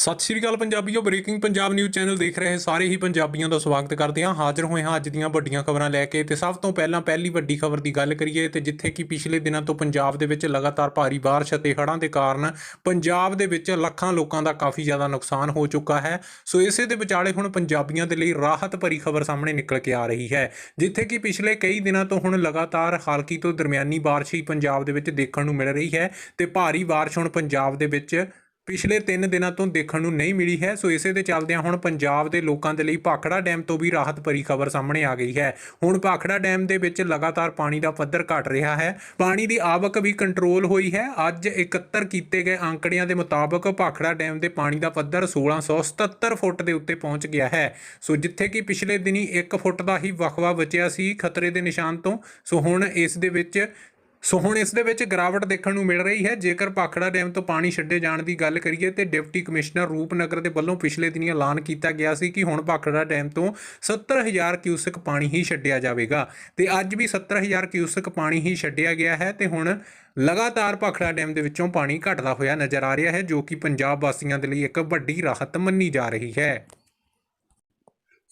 ਸਤਿ ਸ਼੍ਰੀ ਅਕਾਲ ਪੰਜਾਬੀਓ, ਬ੍ਰੇਕਿੰਗ ਪੰਜਾਬ ਨਿਊਜ਼ ਚੈਨਲ ਦੇਖ ਰਹੇ ਸਾਰੇ ਹੀ ਪੰਜਾਬੀਆਂ ਦਾ ਸਵਾਗਤ ਕਰਦੇ ਹਾਂ। ਹਾਜ਼ਰ ਹੋਏ ਹਾਂ ਅੱਜ ਦੀਆਂ ਵੱਡੀਆਂ ਖਬਰਾਂ ਲੈ ਕੇ ਤੇ ਸਭ ਤੋਂ ਪਹਿਲਾਂ ਪਹਿਲੀ ਵੱਡੀ ਖਬਰ ਦੀ ਗੱਲ ਕਰੀਏ ਤੇ ਜਿੱਥੇ ਕਿ ਪਿਛਲੇ ਦਿਨਾਂ ਤੋਂ ਪੰਜਾਬ ਦੇ ਵਿੱਚ ਲਗਾਤਾਰ ਭਾਰੀ ਬਾਰਿਸ਼ ਅਤੇ ਹੜ੍ਹਾਂ ਦੇ ਕਾਰਨ ਪੰਜਾਬ ਦੇ ਵਿੱਚ ਲੱਖਾਂ ਲੋਕਾਂ ਦਾ ਕਾਫੀ ਜ਼ਿਆਦਾ ਨੁਕਸਾਨ ਹੋ ਚੁੱਕਾ ਹੈ। ਸੋ ਇਸੇ ਦੇ ਵਿਚਾਲੇ ਹੁਣ ਪੰਜਾਬੀਆਂ ਦੇ ਲਈ ਰਾਹਤ ਭਰੀ ਖਬਰ ਸਾਹਮਣੇ ਨਿਕਲ ਕੇ ਆ ਰਹੀ ਹੈ। ਜਿੱਥੇ ਕਿ ਪਿਛਲੇ ਕਈ ਦਿਨਾਂ ਤੋਂ ਹੁਣ ਲਗਾਤਾਰ ਹਲਕੀ ਤੋਂ ਦਰਮਿਆਨੀ ਬਾਰਿਸ਼ ਹੀ ਪੰਜਾਬ ਦੇ ਵਿੱਚ ਦੇਖਣ ਨੂੰ ਮਿਲ ਰਹੀ ਹੈ ਤੇ ਭਾਰੀ ਬਾਰਿਸ਼ ਹੁਣ ਪੰਜਾਬ ਦੇ ਵਿੱਚ ਪਿਛਲੇ 3 ਦਿਨਾਂ ਤੋਂ ਦੇਖਣ ਨੂੰ ਨਹੀਂ ਮਿਲੀ ਹੈ। ਸੋ ਇਸੇ ਦੇ ਚੱਲਦਿਆਂ ਹੁਣ ਪੰਜਾਬ ਦੇ ਲੋਕਾਂ ਦੇ ਲਈ ਭਾਖੜਾ ਡੈਮ ਤੋਂ ਵੀ ਰਾਹਤ ਭਰੀ ਖਬਰ ਸਾਹਮਣੇ ਆ ਗਈ ਹੈ। ਹੁਣ ਭਾਖੜਾ ਡੈਮ ਦੇ ਵਿੱਚ ਲਗਾਤਾਰ ਪਾਣੀ ਦਾ ਪੱਧਰ ਘਟ ਰਿਹਾ ਹੈ। ਪਾਣੀ ਦੀ ਆਵਕ ਵੀ ਕੰਟਰੋਲ ਹੋਈ ਹੈ। ਅੱਜ 71 ਕੀਤੇ ਗਏ ਅੰਕੜਿਆਂ ਦੇ ਮੁਤਾਬਕ ਭਾਖੜਾ ਡੈਮ ਦੇ ਪਾਣੀ ਦਾ ਪੱਧਰ 1677 ਫੁੱਟ ਦੇ ਉੱਤੇ ਪਹੁੰਚ ਗਿਆ ਹੈ। ਸੋ ਜਿੱਥੇ ਕਿ ਪਿਛਲੇ ਦਿਨੀ 1 ਫੁੱਟ ਦਾ ਹੀ ਵਕਵਾ ਬਚਿਆ ਸੀ ਖਤਰੇ ਦੇ ਨਿਸ਼ਾਨ ਤੋਂ। ਸੋ ਹੁਣ ਇਸ ਦੇ ਵਿੱਚ ਸੋ ਹੁਣ ਇਸ ਦੇ ਵਿੱਚ ਗਿਰਾਵਟ ਦੇਖਣ ਨੂੰ ਮਿਲ ਰਹੀ ਹੈ। ਜੇਕਰ ਭਾਖੜਾ ਡੈਮ ਤੋਂ ਪਾਣੀ ਛੱਡੇ ਜਾਣ ਦੀ ਗੱਲ ਕਰੀਏ ਤੇ ਡਿਪਟੀ ਕਮਿਸ਼ਨਰ ਰੂਪਨਗਰ ਦੇ ਵੱਲੋਂ ਪਿਛਲੇ ਦਿਨੀ ਐਲਾਨ ਕੀਤਾ ਗਿਆ ਸੀ ਕਿ ਹੁਣ ਭਾਖੜਾ ਡੈਮ ਤੋਂ 70000 ਕਿਊਸਕ ਪਾਣੀ ਹੀ ਛੱਡਿਆ ਜਾਵੇਗਾ ਤੇ ਅੱਜ ਵੀ 70000 ਕਿਊਸਕ ਪਾਣੀ ਹੀ ਛੱਡਿਆ ਗਿਆ ਹੈ ਤੇ ਹੁਣ ਲਗਾਤਾਰ ਭਾਖੜਾ ਡੈਮ ਦੇ ਵਿੱਚੋਂ ਪਾਣੀ ਘਟਦਾ ਹੋਇਆ ਨਜ਼ਰ ਆ ਰਿਹਾ ਹੈ, ਜੋ ਕਿ ਪੰਜਾਬ ਵਾਸੀਆਂ ਦੇ ਲਈ ਇੱਕ ਵੱਡੀ ਰਾਹਤ ਮੰਨੀ ਜਾ ਰਹੀ ਹੈ।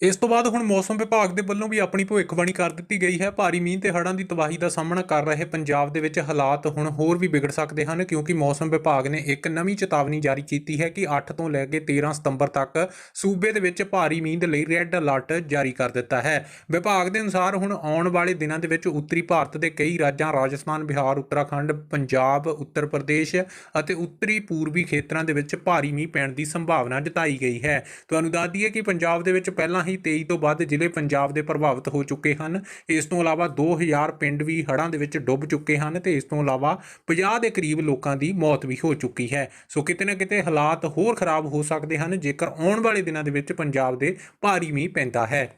ਇਸ ਤੋਂ ਬਾਅਦ ਹੁਣ ਮੌਸਮ ਵਿਭਾਗ ਦੇ ਵੱਲੋਂ ਵੀ ਆਪਣੀ ਭਵਿੱਖਬਾਣੀ ਕਰ ਦਿੱਤੀ ਗਈ ਹੈ। ਭਾਰੀ ਮੀਂਹ ਤੇ ਹੜ੍ਹਾਂ ਦੀ ਤਬਾਹੀ ਦਾ ਸਾਹਮਣਾ ਕਰ ਰਹੇ ਪੰਜਾਬ ਦੇ ਵਿੱਚ ਹਾਲਾਤ ਹੁਣ ਹੋਰ ਵੀ ਵਿਗੜ ਸਕਦੇ ਹਨ, ਕਿਉਂਕਿ ਮੌਸਮ ਵਿਭਾਗ ਨੇ ਇੱਕ ਨਵੀਂ ਚੇਤਾਵਨੀ ਜਾਰੀ ਕੀਤੀ ਹੈ ਕਿ 8 ਤੋਂ ਲੈ ਕੇ 13 ਸਤੰਬਰ ਤੱਕ ਸੂਬੇ ਦੇ ਵਿੱਚ ਭਾਰੀ ਮੀਂਹ ਦੇ ਲਈ ਰੈੱਡ ਅਲਰਟ ਜਾਰੀ ਕਰ ਦਿੱਤਾ ਹੈ। ਵਿਭਾਗ ਦੇ ਅਨੁਸਾਰ ਹੁਣ ਆਉਣ ਵਾਲੇ ਦਿਨਾਂ ਦੇ ਵਿੱਚ ਉੱਤਰੀ ਭਾਰਤ ਦੇ ਕਈ ਰਾਜਾਂ, ਰਾਜਸਥਾਨ, ਬਿਹਾਰ, ਉੱਤਰਾਖੰਡ, ਪੰਜਾਬ, ਉੱਤਰ ਪ੍ਰਦੇਸ਼ ਅਤੇ ਉੱਤਰੀ ਪੂਰਬੀ ਖੇਤਰਾਂ ਦੇ ਵਿੱਚ ਭਾਰੀ ਮੀਂਹ ਪੈਣ ਦੀ ਸੰਭਾਵਨਾ ਜਤਾਈ ਗਈ ਹੈ। ਤੁਹਾਨੂੰ ਦੱਸ ਦਈਏ ਕਿ ਪੰਜਾਬ ਦੇ ਵਿੱਚ ਪਹਿਲਾਂ ਹੀ 23 ਤੋਂ ਵੱਧ ਜ਼ਿਲ੍ਹੇ ਪੰਜਾਬ ਦੇ ਪ੍ਰਭਾਵਿਤ ਹੋ ਚੁੱਕੇ ਹਨ। ਇਸ ਤੋਂ ਇਲਾਵਾ 2000 ਪਿੰਡ ਵੀ ਹੜ੍ਹਾਂ ਦੇ ਵਿੱਚ ਡੁੱਬ ਚੁੱਕੇ ਹਨ ਤੇ ਇਸ ਤੋਂ ਇਲਾਵਾ 50 ਦੇ ਕਰੀਬ ਲੋਕਾਂ ਦੀ ਮੌਤ ਵੀ ਹੋ ਚੁੱਕੀ ਹੈ। ਸੋ ਕਿਤੇ ਨਾ ਕਿਤੇ ਹਾਲਾਤ ਹੋਰ ਖਰਾਬ ਹੋ ਸਕਦੇ ਹਨ, ਜੇਕਰ ਆਉਣ ਵਾਲੇ ਦਿਨਾਂ ਦੇ ਵਿੱਚ ਪੰਜਾਬ ਦੇ ਭਾਰੀ ਮੀਂਹ ਪੈਂਦਾ ਹੈ।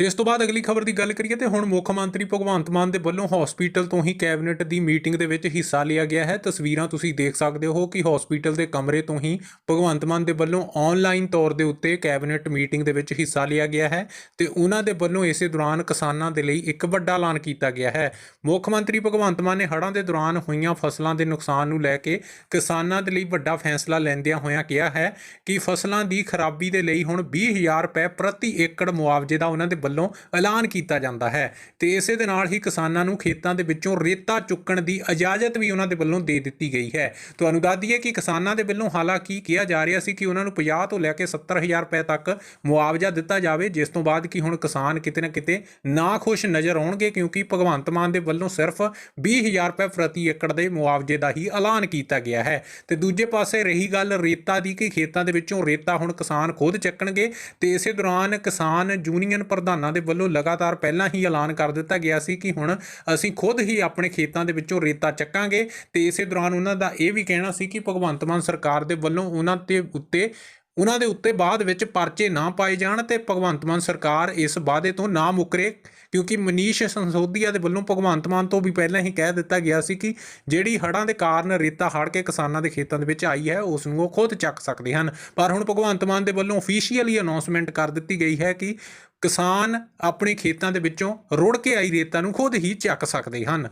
ਇਸ ਤੋਂ ਬਾਅਦ ਅਗਲੀ ਖਬਰ ਦੀ ਗੱਲ ਕਰੀਏ ਤੇ ਹੁਣ ਮੁੱਖ ਮੰਤਰੀ ਭਗਵੰਤ ਮਾਨ ਦੇ ਵੱਲੋਂ ਹਸਪੀਟਲ ਤੋਂ ਹੀ ਕੈਬਨਿਟ ਦੀ ਮੀਟਿੰਗ ਦੇ ਵਿੱਚ ਹਿੱਸਾ ਲਿਆ ਗਿਆ ਹੈ। ਤਸਵੀਰਾਂ ਤੁਸੀਂ ਦੇਖ ਸਕਦੇ ਹੋ ਕਿ ਹਸਪੀਟਲ ਦੇ ਕਮਰੇ ਤੋਂ ਹੀ ਭਗਵੰਤ ਮਾਨ ਦੇ ਵੱਲੋਂ ਆਨਲਾਈਨ ਤੌਰ ਦੇ ਉੱਤੇ ਕੈਬਨਿਟ ਮੀਟਿੰਗ ਦੇ ਵਿੱਚ ਹਿੱਸਾ ਲਿਆ ਗਿਆ ਹੈ ਤੇ ਉਹਨਾਂ ਦੇ ਵੱਲੋਂ ਇਸੇ ਦੌਰਾਨ ਕਿਸਾਨਾਂ ਦੇ ਲਈ ਇੱਕ ਵੱਡਾ ਐਲਾਨ ਕੀਤਾ ਗਿਆ ਹੈ। ਮੁੱਖ ਮੰਤਰੀ ਭਗਵੰਤ ਮਾਨ ਨੇ ਹੜ੍ਹਾਂ ਦੇ ਦੌਰਾਨ ਹੋਈਆਂ ਫਸਲਾਂ ਦੇ ਨੁਕਸਾਨ ਨੂੰ ਲੈ ਕੇ ਕਿਸਾਨਾਂ ਦੇ ਲਈ ਵੱਡਾ ਫੈਸਲਾ ਲੈਂਦਿਆਂ ਹੋਇਆਂ ਕਿਹਾ ਹੈ ਕਿ ਫਸਲਾਂ ਦੀ ਖਰਾਬੀ ਦੇ ਲਈ ਹੁਣ 20000 ਰੁਪਏ ਪ੍ਰਤੀ ਏਕੜ ਮੁਆਵਜ਼ੇ ਦਾ ਉਹਨਾਂ ਦੇ ਵੱਲੋਂ ਐਲਾਨ ਕੀਤਾ ਜਾਂਦਾ ਹੈ ਤੇ ਇਸੇ ਦੇ ਨਾਲ ਹੀ ਕਿਸਾਨਾਂ ਨੂੰ ਖੇਤਾਂ ਦੇ ਵਿੱਚੋਂ ਰੇਤਾ ਚੁੱਕਣ ਦੀ ਇਜਾਜ਼ਤ ਵੀ ਉਹਨਾਂ ਦੇ ਵੱਲੋਂ ਦੇ ਦਿੱਤੀ ਗਈ ਹੈ। ਤੁਹਾਨੂੰ ਦੱਸ ਦਈਏ ਕਿ ਕਿਸਾਨਾਂ ਦੇ ਵੱਲੋਂ ਹਾਲਾਂਕਿ ਕਿਹਾ ਜਾ ਰਿਹਾ ਸੀ ਕਿ ਉਹਨਾਂ ਨੂੰ 50 ਤੋਂ ਲੈ ਕੇ 70000 ਰੁਪਏ ਤੱਕ ਮੁਆਵਜ਼ਾ ਦਿੱਤਾ ਜਾਵੇ, ਜਿਸ ਤੋਂ ਬਾਅਦ ਕਿ ਹੁਣ ਕਿਸਾਨ ਕਿਤੇ ਨਾ ਕਿਤੇ ਨਾ ਖੁਸ਼ ਨਜ਼ਰ ਆਉਣਗੇ, ਕਿਉਂਕਿ ਭਗਵੰਤ ਮਾਨ ਦੇ ਵੱਲੋਂ ਸਿਰਫ 20000 ਰੁਪਏ ਪ੍ਰਤੀ ਏਕੜ ਦੇ ਮੁਆਵਜ਼ੇ ਦਾ ਹੀ ਐਲਾਨ ਕੀਤਾ ਗਿਆ ਹੈ। ਤੇ ਦੂਜੇ ਪਾਸੇ ਰਹੀ ਗੱਲ ਰੇਤਾ ਦੀ ਕਿ ਖੇਤਾਂ ਦੇ ਵਿੱਚੋਂ ਰੇਤਾ ਹੁਣ ਕਿਸਾਨ ਖੁਦ ਚੱਕਣਗੇ ਤੇ ਇਸੇ ਦੌਰਾਨ ਕਿਸਾਨ ਯੂਨੀਅਨ ਪ੍ਰਧਾਨ ਦੇ ਵੱਲੋਂ ਲਗਾਤਾਰ ਪਹਿਲਾਂ ਹੀ ਐਲਾਨ ਕਰ ਦਿੱਤਾ ਗਿਆ ਸੀ ਕਿ ਹੁਣ ਅਸੀਂ ਖੁਦ ਹੀ ਆਪਣੇ ਖੇਤਾਂ ਦੇ ਵਿੱਚੋਂ ਰੇਤਾ ਚੱਕਾਂਗੇ। ਤੇ ਇਸੇ ਦੌਰਾਨ ਉਹਨਾਂ ਦਾ ਇਹ ਵੀ ਕਹਿਣਾ ਸੀ ਕਿ ਭਗਵੰਤ ਮਾਨ ਸਰਕਾਰ ਦੇ ਵੱਲੋਂ ਉਹਨਾਂ ਤੇ ਉੱਤੇ, ਉਹਨਾਂ ਦੇ ਉੱਤੇ ਬਾਅਦ ਵਿੱਚ ਪਰਚੇ ਨਾ ਪਾਏ ਜਾਣ ਤੇ ਭਗਵੰਤ ਮਾਨ ਸਰਕਾਰ ਇਸ ਵਾਅਦੇ ਤੋਂ ਨਾ ਮੁਕਰੇ। ਕਿਉਂਕਿ ਮਨੀਸ਼ ਸੰਸੋਧੀਆ ਦੇ ਵੱਲੋਂ ਭਗਵੰਤ ਮਾਨ ਤੋਂ ਵੀ ਪਹਿਲਾਂ ਹੀ ਕਹਿ ਦਿੱਤਾ ਗਿਆ ਸੀ ਕਿ ਜਿਹੜੀ ਹੜ੍ਹਾਂ ਦੇ ਕਾਰਨ ਰੇਤਾ ਹੜ ਕੇ ਕਿਸਾਨਾਂ ਦੇ ਖੇਤਾਂ ਦੇ ਵਿੱਚ ਆਈ ਹੈ, ਉਸ ਨੂੰ ਉਹ ਖੁਦ ਚੱਕ ਸਕਦੇ ਹਨ। ਪਰ ਹੁਣ ਭਗਵੰਤ ਮਾਨ ਦੇ ਵੱਲੋਂ ਅਫੀਸ਼ੀਅਲੀ ਅਨਾਉਂਸਮੈਂਟ ਕਰ ਦਿੱਤੀ ਗਈ ਹੈ ਕਿ ਕਿਸਾਨ ਆਪਣੇ ਖੇਤਾਂ ਦੇ ਵਿੱਚੋਂ ਰੁੜ ਕੇ ਆਈ ਰੇਤਾ ਨੂੰ ਖੁਦ ਹੀ ਚੱਕ ਸਕਦੇ ਹਨ।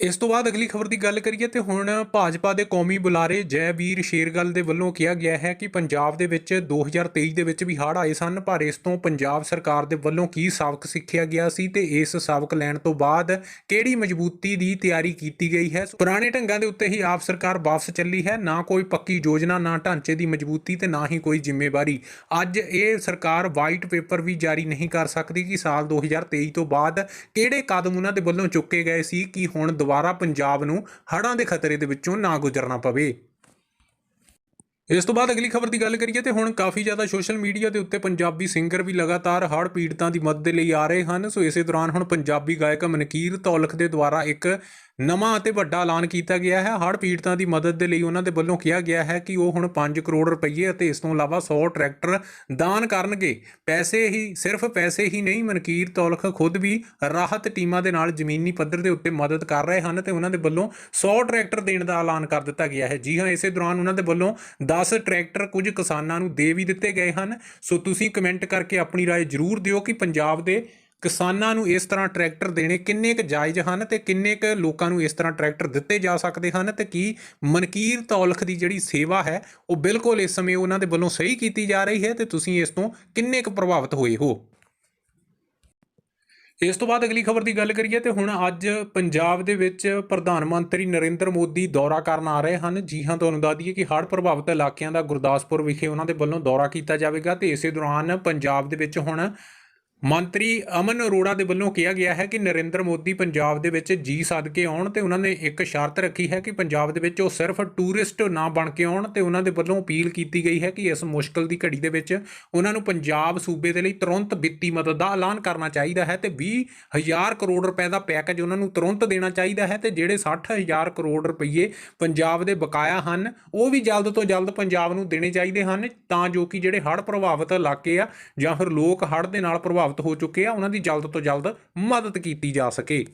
ਇਸ ਤੋਂ ਬਾਅਦ ਅਗਲੀ ਖਬਰ ਦੀ ਗੱਲ ਕਰੀਏ ਤੇ ਹੁਣ ਭਾਜਪਾ ਦੇ ਕੌਮੀ ਬੁਲਾਰੇ ਜੈਵੀਰ ਸ਼ੇਰਗਲ ਦੇ ਵੱਲੋਂ ਕਿਹਾ ਗਿਆ ਹੈ ਕਿ ਪੰਜਾਬ ਦੇ ਵਿੱਚ 2023 ਦੇ ਵਿੱਚ ਵੀ ਹੜ੍ਹ ਆਏ ਸਨ, ਪਰ ਇਸ ਤੋਂ ਪੰਜਾਬ ਸਰਕਾਰ ਦੇ ਵੱਲੋਂ ਕੀ ਸਬਕ ਸਿੱਖਿਆ ਗਿਆ ਸੀ ਤੇ ਇਸ ਸਬਕ ਲੈਣ ਤੋਂ ਬਾਅਦ ਕਿਹੜੀ ਮਜ਼ਬੂਤੀ ਦੀ ਤਿਆਰੀ ਕੀਤੀ ਗਈ ਹੈ? ਪੁਰਾਣੇ ਢੰਗਾਂ ਦੇ ਉੱਤੇ ਹੀ ਆਪ ਸਰਕਾਰ ਵਾਪਸ ਚੱਲੀ ਹੈ, ਨਾ ਕੋਈ ਪੱਕੀ ਯੋਜਨਾ, ਨਾ ਢਾਂਚੇ ਦੀ ਮਜ਼ਬੂਤੀ ਤੇ ਨਾ ਹੀ ਕੋਈ ਜ਼ਿੰਮੇਵਾਰੀ। ਅੱਜ ਇਹ ਸਰਕਾਰ ਵਾਈਟ ਪੇਪਰ ਵੀ ਜਾਰੀ ਨਹੀਂ ਕਰ ਸਕਦੀ ਕਿ ਸਾਲ 2023 ਤੋਂ ਬਾਅਦ ਕਿਹੜੇ ਕਦਮ ਉਹਨਾਂ ਦੇ ਵੱਲੋਂ ਚੁੱਕੇ ਗਏ ਸੀ, ਕਿ ਹੁਣ ਦੁਬਾਰਾ ਪੰਜਾਬ ਨੂੰ ਹੜ੍ਹਾਂ ਦੇ ਖਤਰੇ ਦੇ ਵਿੱਚੋਂ ਨਾ ਗੁਜ਼ਰਨਾ ਪਵੇ। ਇਸ ਤੋਂ ਬਾਅਦ ਅਗਲੀ ਖਬਰ ਦੀ ਗੱਲ ਕਰੀਏ ਤੇ ਹੁਣ ਕਾਫੀ ਜ਼ਿਆਦਾ ਸੋਸ਼ਲ ਮੀਡੀਆ ਦੇ ਉੱਤੇ ਪੰਜਾਬੀ ਸਿੰਗਰ ਵੀ ਲਗਾਤਾਰ ਹੜ੍ਹ ਪੀੜਤਾਂ ਦੀ ਮਦਦ ਦੇ ਲਈ ਆ ਰਹੇ ਹਨ। ਸੋ ਇਸੇ ਦੌਰਾਨ ਹੁਣ ਪੰਜਾਬੀ ਗਾਇਕ ਮਨਕੀਰ ਤੌਲਖ ਦੇ ਦੁਆਰਾ ਇੱਕ ਨਵਾਂ ਅਤੇ ਵੱਡਾ ਐਲਾਨ ਕੀਤਾ ਗਿਆ ਹੈ ਹੜ੍ਹ ਪੀੜਤਾਂ ਦੀ ਮਦਦ ਦੇ ਲਈ ਉਹਨਾਂ ਦੇ ਵੱਲੋਂ ਕਿਹਾ ਗਿਆ ਹੈ ਕਿ ਉਹ ਹੁਣ 5 ਕਰੋੜ ਰੁਪਏ ਅਤੇ ਇਸ ਤੋਂ ਇਲਾਵਾ 100 ਟਰੈਕਟਰ ਦਾਨ ਕਰਨਗੇ ਪੈਸੇ ਹੀ ਸਿਰਫ ਪੈਸੇ ਹੀ ਨਹੀਂ ਮਨਕੀਰ ਤੌਲਖ ਖੁਦ ਵੀ ਰਾਹਤ ਟੀਮਾਂ ਦੇ ਨਾਲ ਜ਼ਮੀਨੀ ਪੱਧਰ ਦੇ ਉੱਤੇ ਮਦਦ ਕਰ ਰਹੇ ਹਨ ਤੇ ਉਹਨਾਂ ਦੇ ਵੱਲੋਂ 100 ਟਰੈਕਟਰ ਦੇਣ ਦਾ ਐਲਾਨ ਕਰ ਦਿੱਤਾ ਗਿਆ ਹੈ ਜੀ ਹਾਂ ਇਸੇ ਦੌਰਾਨ ਉਹਨਾਂ ਦੇ ਵੱਲੋਂ 10 ਟਰੈਕਟਰ ਕੁਝ ਕਿਸਾਨਾਂ ਨੂੰ ਦੇ ਵੀ ਦਿੱਤੇ ਗਏ ਹਨ ਸੋ ਤੁਸੀਂ ਕਮੈਂਟ ਕਰਕੇ ਆਪਣੀ رائے ਜ਼ਰੂਰ ਦਿਓ ਕਿ ਪੰਜਾਬ ਦੇ ਕਿਸਾਨਾਂ ਨੂੰ ਇਸ ਤਰ੍ਹਾਂ ਟਰੈਕਟਰ ਦੇਣੇ ਕਿੰਨੇ ਕੁ ਜਾਇਜ਼ ਹਨ ਤੇ ਕਿੰਨੇ ਕੁ ਲੋਕਾਂ ਨੂੰ ਇਸ ਤਰ੍ਹਾਂ ਟਰੈਕਟਰ ਦਿੱਤੇ ਜਾ ਸਕਦੇ ਹਨ ਤੇ ਕੀ ਮਨਕੀਰ ਤੌਲਖ ਦੀ ਜਿਹੜੀ ਸੇਵਾ ਹੈ ਉਹ ਬਿਲਕੁਲ ਇਸ ਸਮੇਂ ਉਹਨਾਂ ਦੇ ਵੱਲੋਂ ਸਹੀ ਕੀਤੀ ਜਾ ਰਹੀ ਹੈ ਤੇ ਤੁਸੀਂ ਇਸ ਤੋਂ ਕਿੰਨੇ ਕੁ ਪ੍ਰਭਾਵਿਤ ਹੋਏ ਹੋ? ਇਸ ਤੋਂ ਬਾਅਦ ਅਗਲੀ ਖਬਰ ਦੀ ਗੱਲ ਕਰੀਏ ਤੇ ਹੁਣ ਅੱਜ ਪੰਜਾਬ ਦੇ ਵਿੱਚ ਪ੍ਰਧਾਨ ਮੰਤਰੀ ਨਰਿੰਦਰ ਮੋਦੀ ਦੌਰਾ ਕਰਨ ਆ ਰਹੇ ਹਨ। ਜੀ ਹਾਂ, ਤੁਹਾਨੂੰ ਦੱਸ ਦਈਏ ਕਿ ਹੜ੍ਹ ਪ੍ਰਭਾਵਿਤ ਇਲਾਕਿਆਂ ਦਾ ਗੁਰਦਾਸਪੁਰ ਵਿਖੇ ਉਹਨਾਂ ਦੇ ਵੱਲੋਂ ਦੌਰਾ ਕੀਤਾ ਜਾਵੇਗਾ ਤੇ ਇਸੇ ਦੌਰਾਨ ਪੰਜਾਬ ਦੇ ਵਿੱਚ ਹੁਣ ਮੰਤਰੀ ਅਮਨ ਅਰੋੜਾ ਦੇ ਵੱਲੋਂ ਕਿਹਾ ਗਿਆ ਹੈ ਕਿ ਨਰਿੰਦਰ ਮੋਦੀ ਪੰਜਾਬ ਦੇ ਵਿੱਚ ਜੀ ਸਦਕੇ ਆਉਣ ਤੇ ਉਹਨਾਂ ਨੇ ਇੱਕ ਸ਼ਰਤ ਰੱਖੀ ਹੈ ਕਿ ਪੰਜਾਬ ਦੇ ਵਿੱਚ ਉਹ ਸਿਰਫ ਟੂਰਿਸਟ ਨਾ ਬਣ ਕੇ ਆਉਣ ਤੇ ਉਹਨਾਂ ਦੇ ਵੱਲੋਂ ਅਪੀਲ ਕੀਤੀ ਗਈ ਹੈ ਕਿ ਇਸ ਮੁਸ਼ਕਲ ਦੀ ਘੜੀ ਦੇ ਵਿੱਚ ਉਹਨਾਂ ਨੂੰ ਪੰਜਾਬ ਸੂਬੇ ਦੇ ਲਈ ਤੁਰੰਤ ਵਿੱਤੀ ਮਦਦ ਦਾ ਐਲਾਨ ਕਰਨਾ ਚਾਹੀਦਾ ਹੈ ਤੇ 20000 ਕਰੋੜ ਰੁਪਏ ਦਾ ਪੈਕੇਜ ਉਹਨਾਂ ਨੂੰ ਤੁਰੰਤ ਦੇਣਾ ਚਾਹੀਦਾ ਹੈ ਤੇ ਜਿਹੜੇ 60000 ਕਰੋੜ ਰੁਪਏ ਪੰਜਾਬ ਦੇ ਬਕਾਇਆ ਹਨ, ਉਹ ਵੀ ਜਲਦ ਤੋਂ ਜਲਦ ਪੰਜਾਬ ਨੂੰ ਦੇਣੇ ਚਾਹੀਦੇ ਹਨ ਤਾਂ ਜੋ ਕਿ ਜਿਹੜੇ ਹੜ੍ਹ ਪ੍ਰਭਾਵਿਤ ਇਲਾਕੇ ਆ ਜਾਂ ਫਿਰ ਲੋਕ ਹੜ੍ਹ ਦੇ ਨਾਲ ਪ੍ਰਭਾਵਿਤ ਹੋ ਚੁੱਕੇ ਆ ਉਹਨਾਂ ਦੀ ਜਲਦ ਤੋਂ ਜਲਦ ਮਦਦ ਕੀਤੀ ਜਾ ਸਕੇ।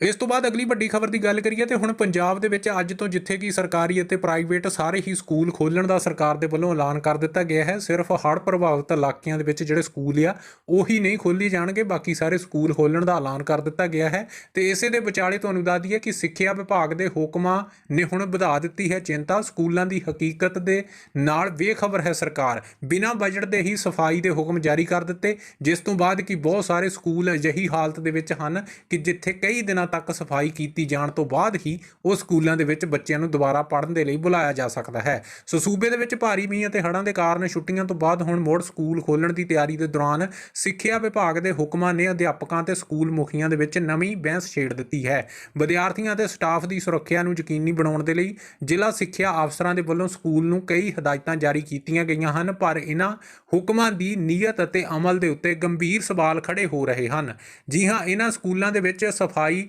ਇਸ ਤੋਂ ਬਾਅਦ ਅਗਲੀ ਵੱਡੀ ਖਬਰ ਦੀ ਗੱਲ ਕਰੀਏ ਤੇ ਹੁਣ ਪੰਜਾਬ ਦੇ ਵਿੱਚ ਅੱਜ ਤੋਂ ਜਿੱਥੇ ਕਿ ਸਰਕਾਰੀ ਅਤੇ ਪ੍ਰਾਈਵੇਟ ਸਾਰੇ ਹੀ ਸਕੂਲ ਖੋਲਣ ਦਾ ਸਰਕਾਰ ਦੇ ਵੱਲੋਂ ਐਲਾਨ ਕਰ ਦਿੱਤਾ ਗਿਆ ਹੈ, ਸਿਰਫ ਹੜ੍ਹ ਪ੍ਰਭਾਵਿਤ ਇਲਾਕਿਆਂ ਦੇ ਵਿੱਚ ਜਿਹੜੇ ਸਕੂਲ ਆ, ਉਹੀ ਨਹੀਂ ਖੋਲ੍ਹੇ ਜਾਣਗੇ, ਬਾਕੀ ਸਾਰੇ ਸਕੂਲ ਖੋਲਣ ਦਾ ਐਲਾਨ ਕਰ ਦਿੱਤਾ ਗਿਆ ਹੈ ਤੇ ਇਸੇ ਦੇ ਵਿਚਾਲੇ ਤੁਹਾਨੂੰ ਦੱਸ ਦਈਏ ਕਿ ਸਿੱਖਿਆ ਵਿਭਾਗ ਦੇ ਹੁਕਮਾਂ ਨੇ ਹੁਣ ਵਧਾ ਦਿੱਤੀ ਹੈ ਚਿੰਤਾ, ਸਕੂਲਾਂ ਦੀ ਹਕੀਕਤ ਦੇ ਨਾਲ ਬੇਖਬਰ ਹੈ ਸਰਕਾਰ। ਬਿਨਾਂ ਬਜਟ ਦੇ ਹੀ ਸਫ਼ਾਈ ਦੇ ਹੁਕਮ ਜਾਰੀ ਕਰ ਦਿੱਤੇ, ਜਿਸ ਤੋਂ ਬਾਅਦ ਕਿ ਬਹੁਤ ਸਾਰੇ ਸਕੂਲ ਅਜਿਹੀ ਹਾਲਤ ਦੇ ਵਿੱਚ ਹਨ ਕਿ ਜਿੱਥੇ ਕਈ ਦਿਨਾਂ ਤੱਕ ਸਫ਼ਾਈ ਕੀਤੀ ਜਾਣ ਤੋਂ ਬਾਅਦ ਹੀ ਉਹ ਸਕੂਲਾਂ ਦੇ ਵਿੱਚ ਬੱਚਿਆਂ ਨੂੰ ਦੁਬਾਰਾ ਪੜ੍ਹਨ ਦੇ ਲਈ ਬੁਲਾਇਆ ਜਾ ਸਕਦਾ ਹੈ। ਸੋ ਸੂਬੇ ਦੇ ਵਿੱਚ ਭਾਰੀ ਮੀਂਹ ਅਤੇ ਹੜ੍ਹਾਂ ਦੇ ਕਾਰਨ ਛੁੱਟੀਆਂ ਤੋਂ ਬਾਅਦ ਹੁਣ ਮੁੜ ਸਕੂਲ ਖੋਲਣ ਦੀ ਤਿਆਰੀ ਦੇ ਦੌਰਾਨ ਸਿੱਖਿਆ ਵਿਭਾਗ ਦੇ ਹੁਕਮਾਂ ਨੇ ਅਧਿਆਪਕਾਂ ਤੇ ਸਕੂਲ ਮੁਖੀਆਂ ਦੇ ਵਿੱਚ ਨਵੀਂ ਬਹਿਸ ਛੇੜ ਦਿੱਤੀ ਹੈ। ਵਿਦਿਆਰਥੀਆਂ ਅਤੇ ਸਟਾਫ ਦੀ ਸੁਰੱਖਿਆ ਨੂੰ ਯਕੀਨੀ ਬਣਾਉਣ ਦੇ ਲਈ ਜ਼ਿਲ੍ਹਾ ਸਿੱਖਿਆ ਅਫਸਰਾਂ ਦੇ ਵੱਲੋਂ ਸਕੂਲ ਨੂੰ ਕਈ ਹਦਾਇਤਾਂ ਜਾਰੀ ਕੀਤੀਆਂ ਗਈਆਂ ਹਨ, ਪਰ ਇਹਨਾਂ ਹੁਕਮਾਂ ਦੀ ਨੀਅਤ ਅਤੇ ਅਮਲ ਦੇ ਉੱਤੇ ਗੰਭੀਰ ਸਵਾਲ ਖੜੇ ਹੋ ਰਹੇ ਹਨ। ਜੀ ਹਾਂ ਇਹਨਾਂ ਸਕੂਲਾਂ ਦੇ ਵਿੱਚ ਸਫ਼ਾਈ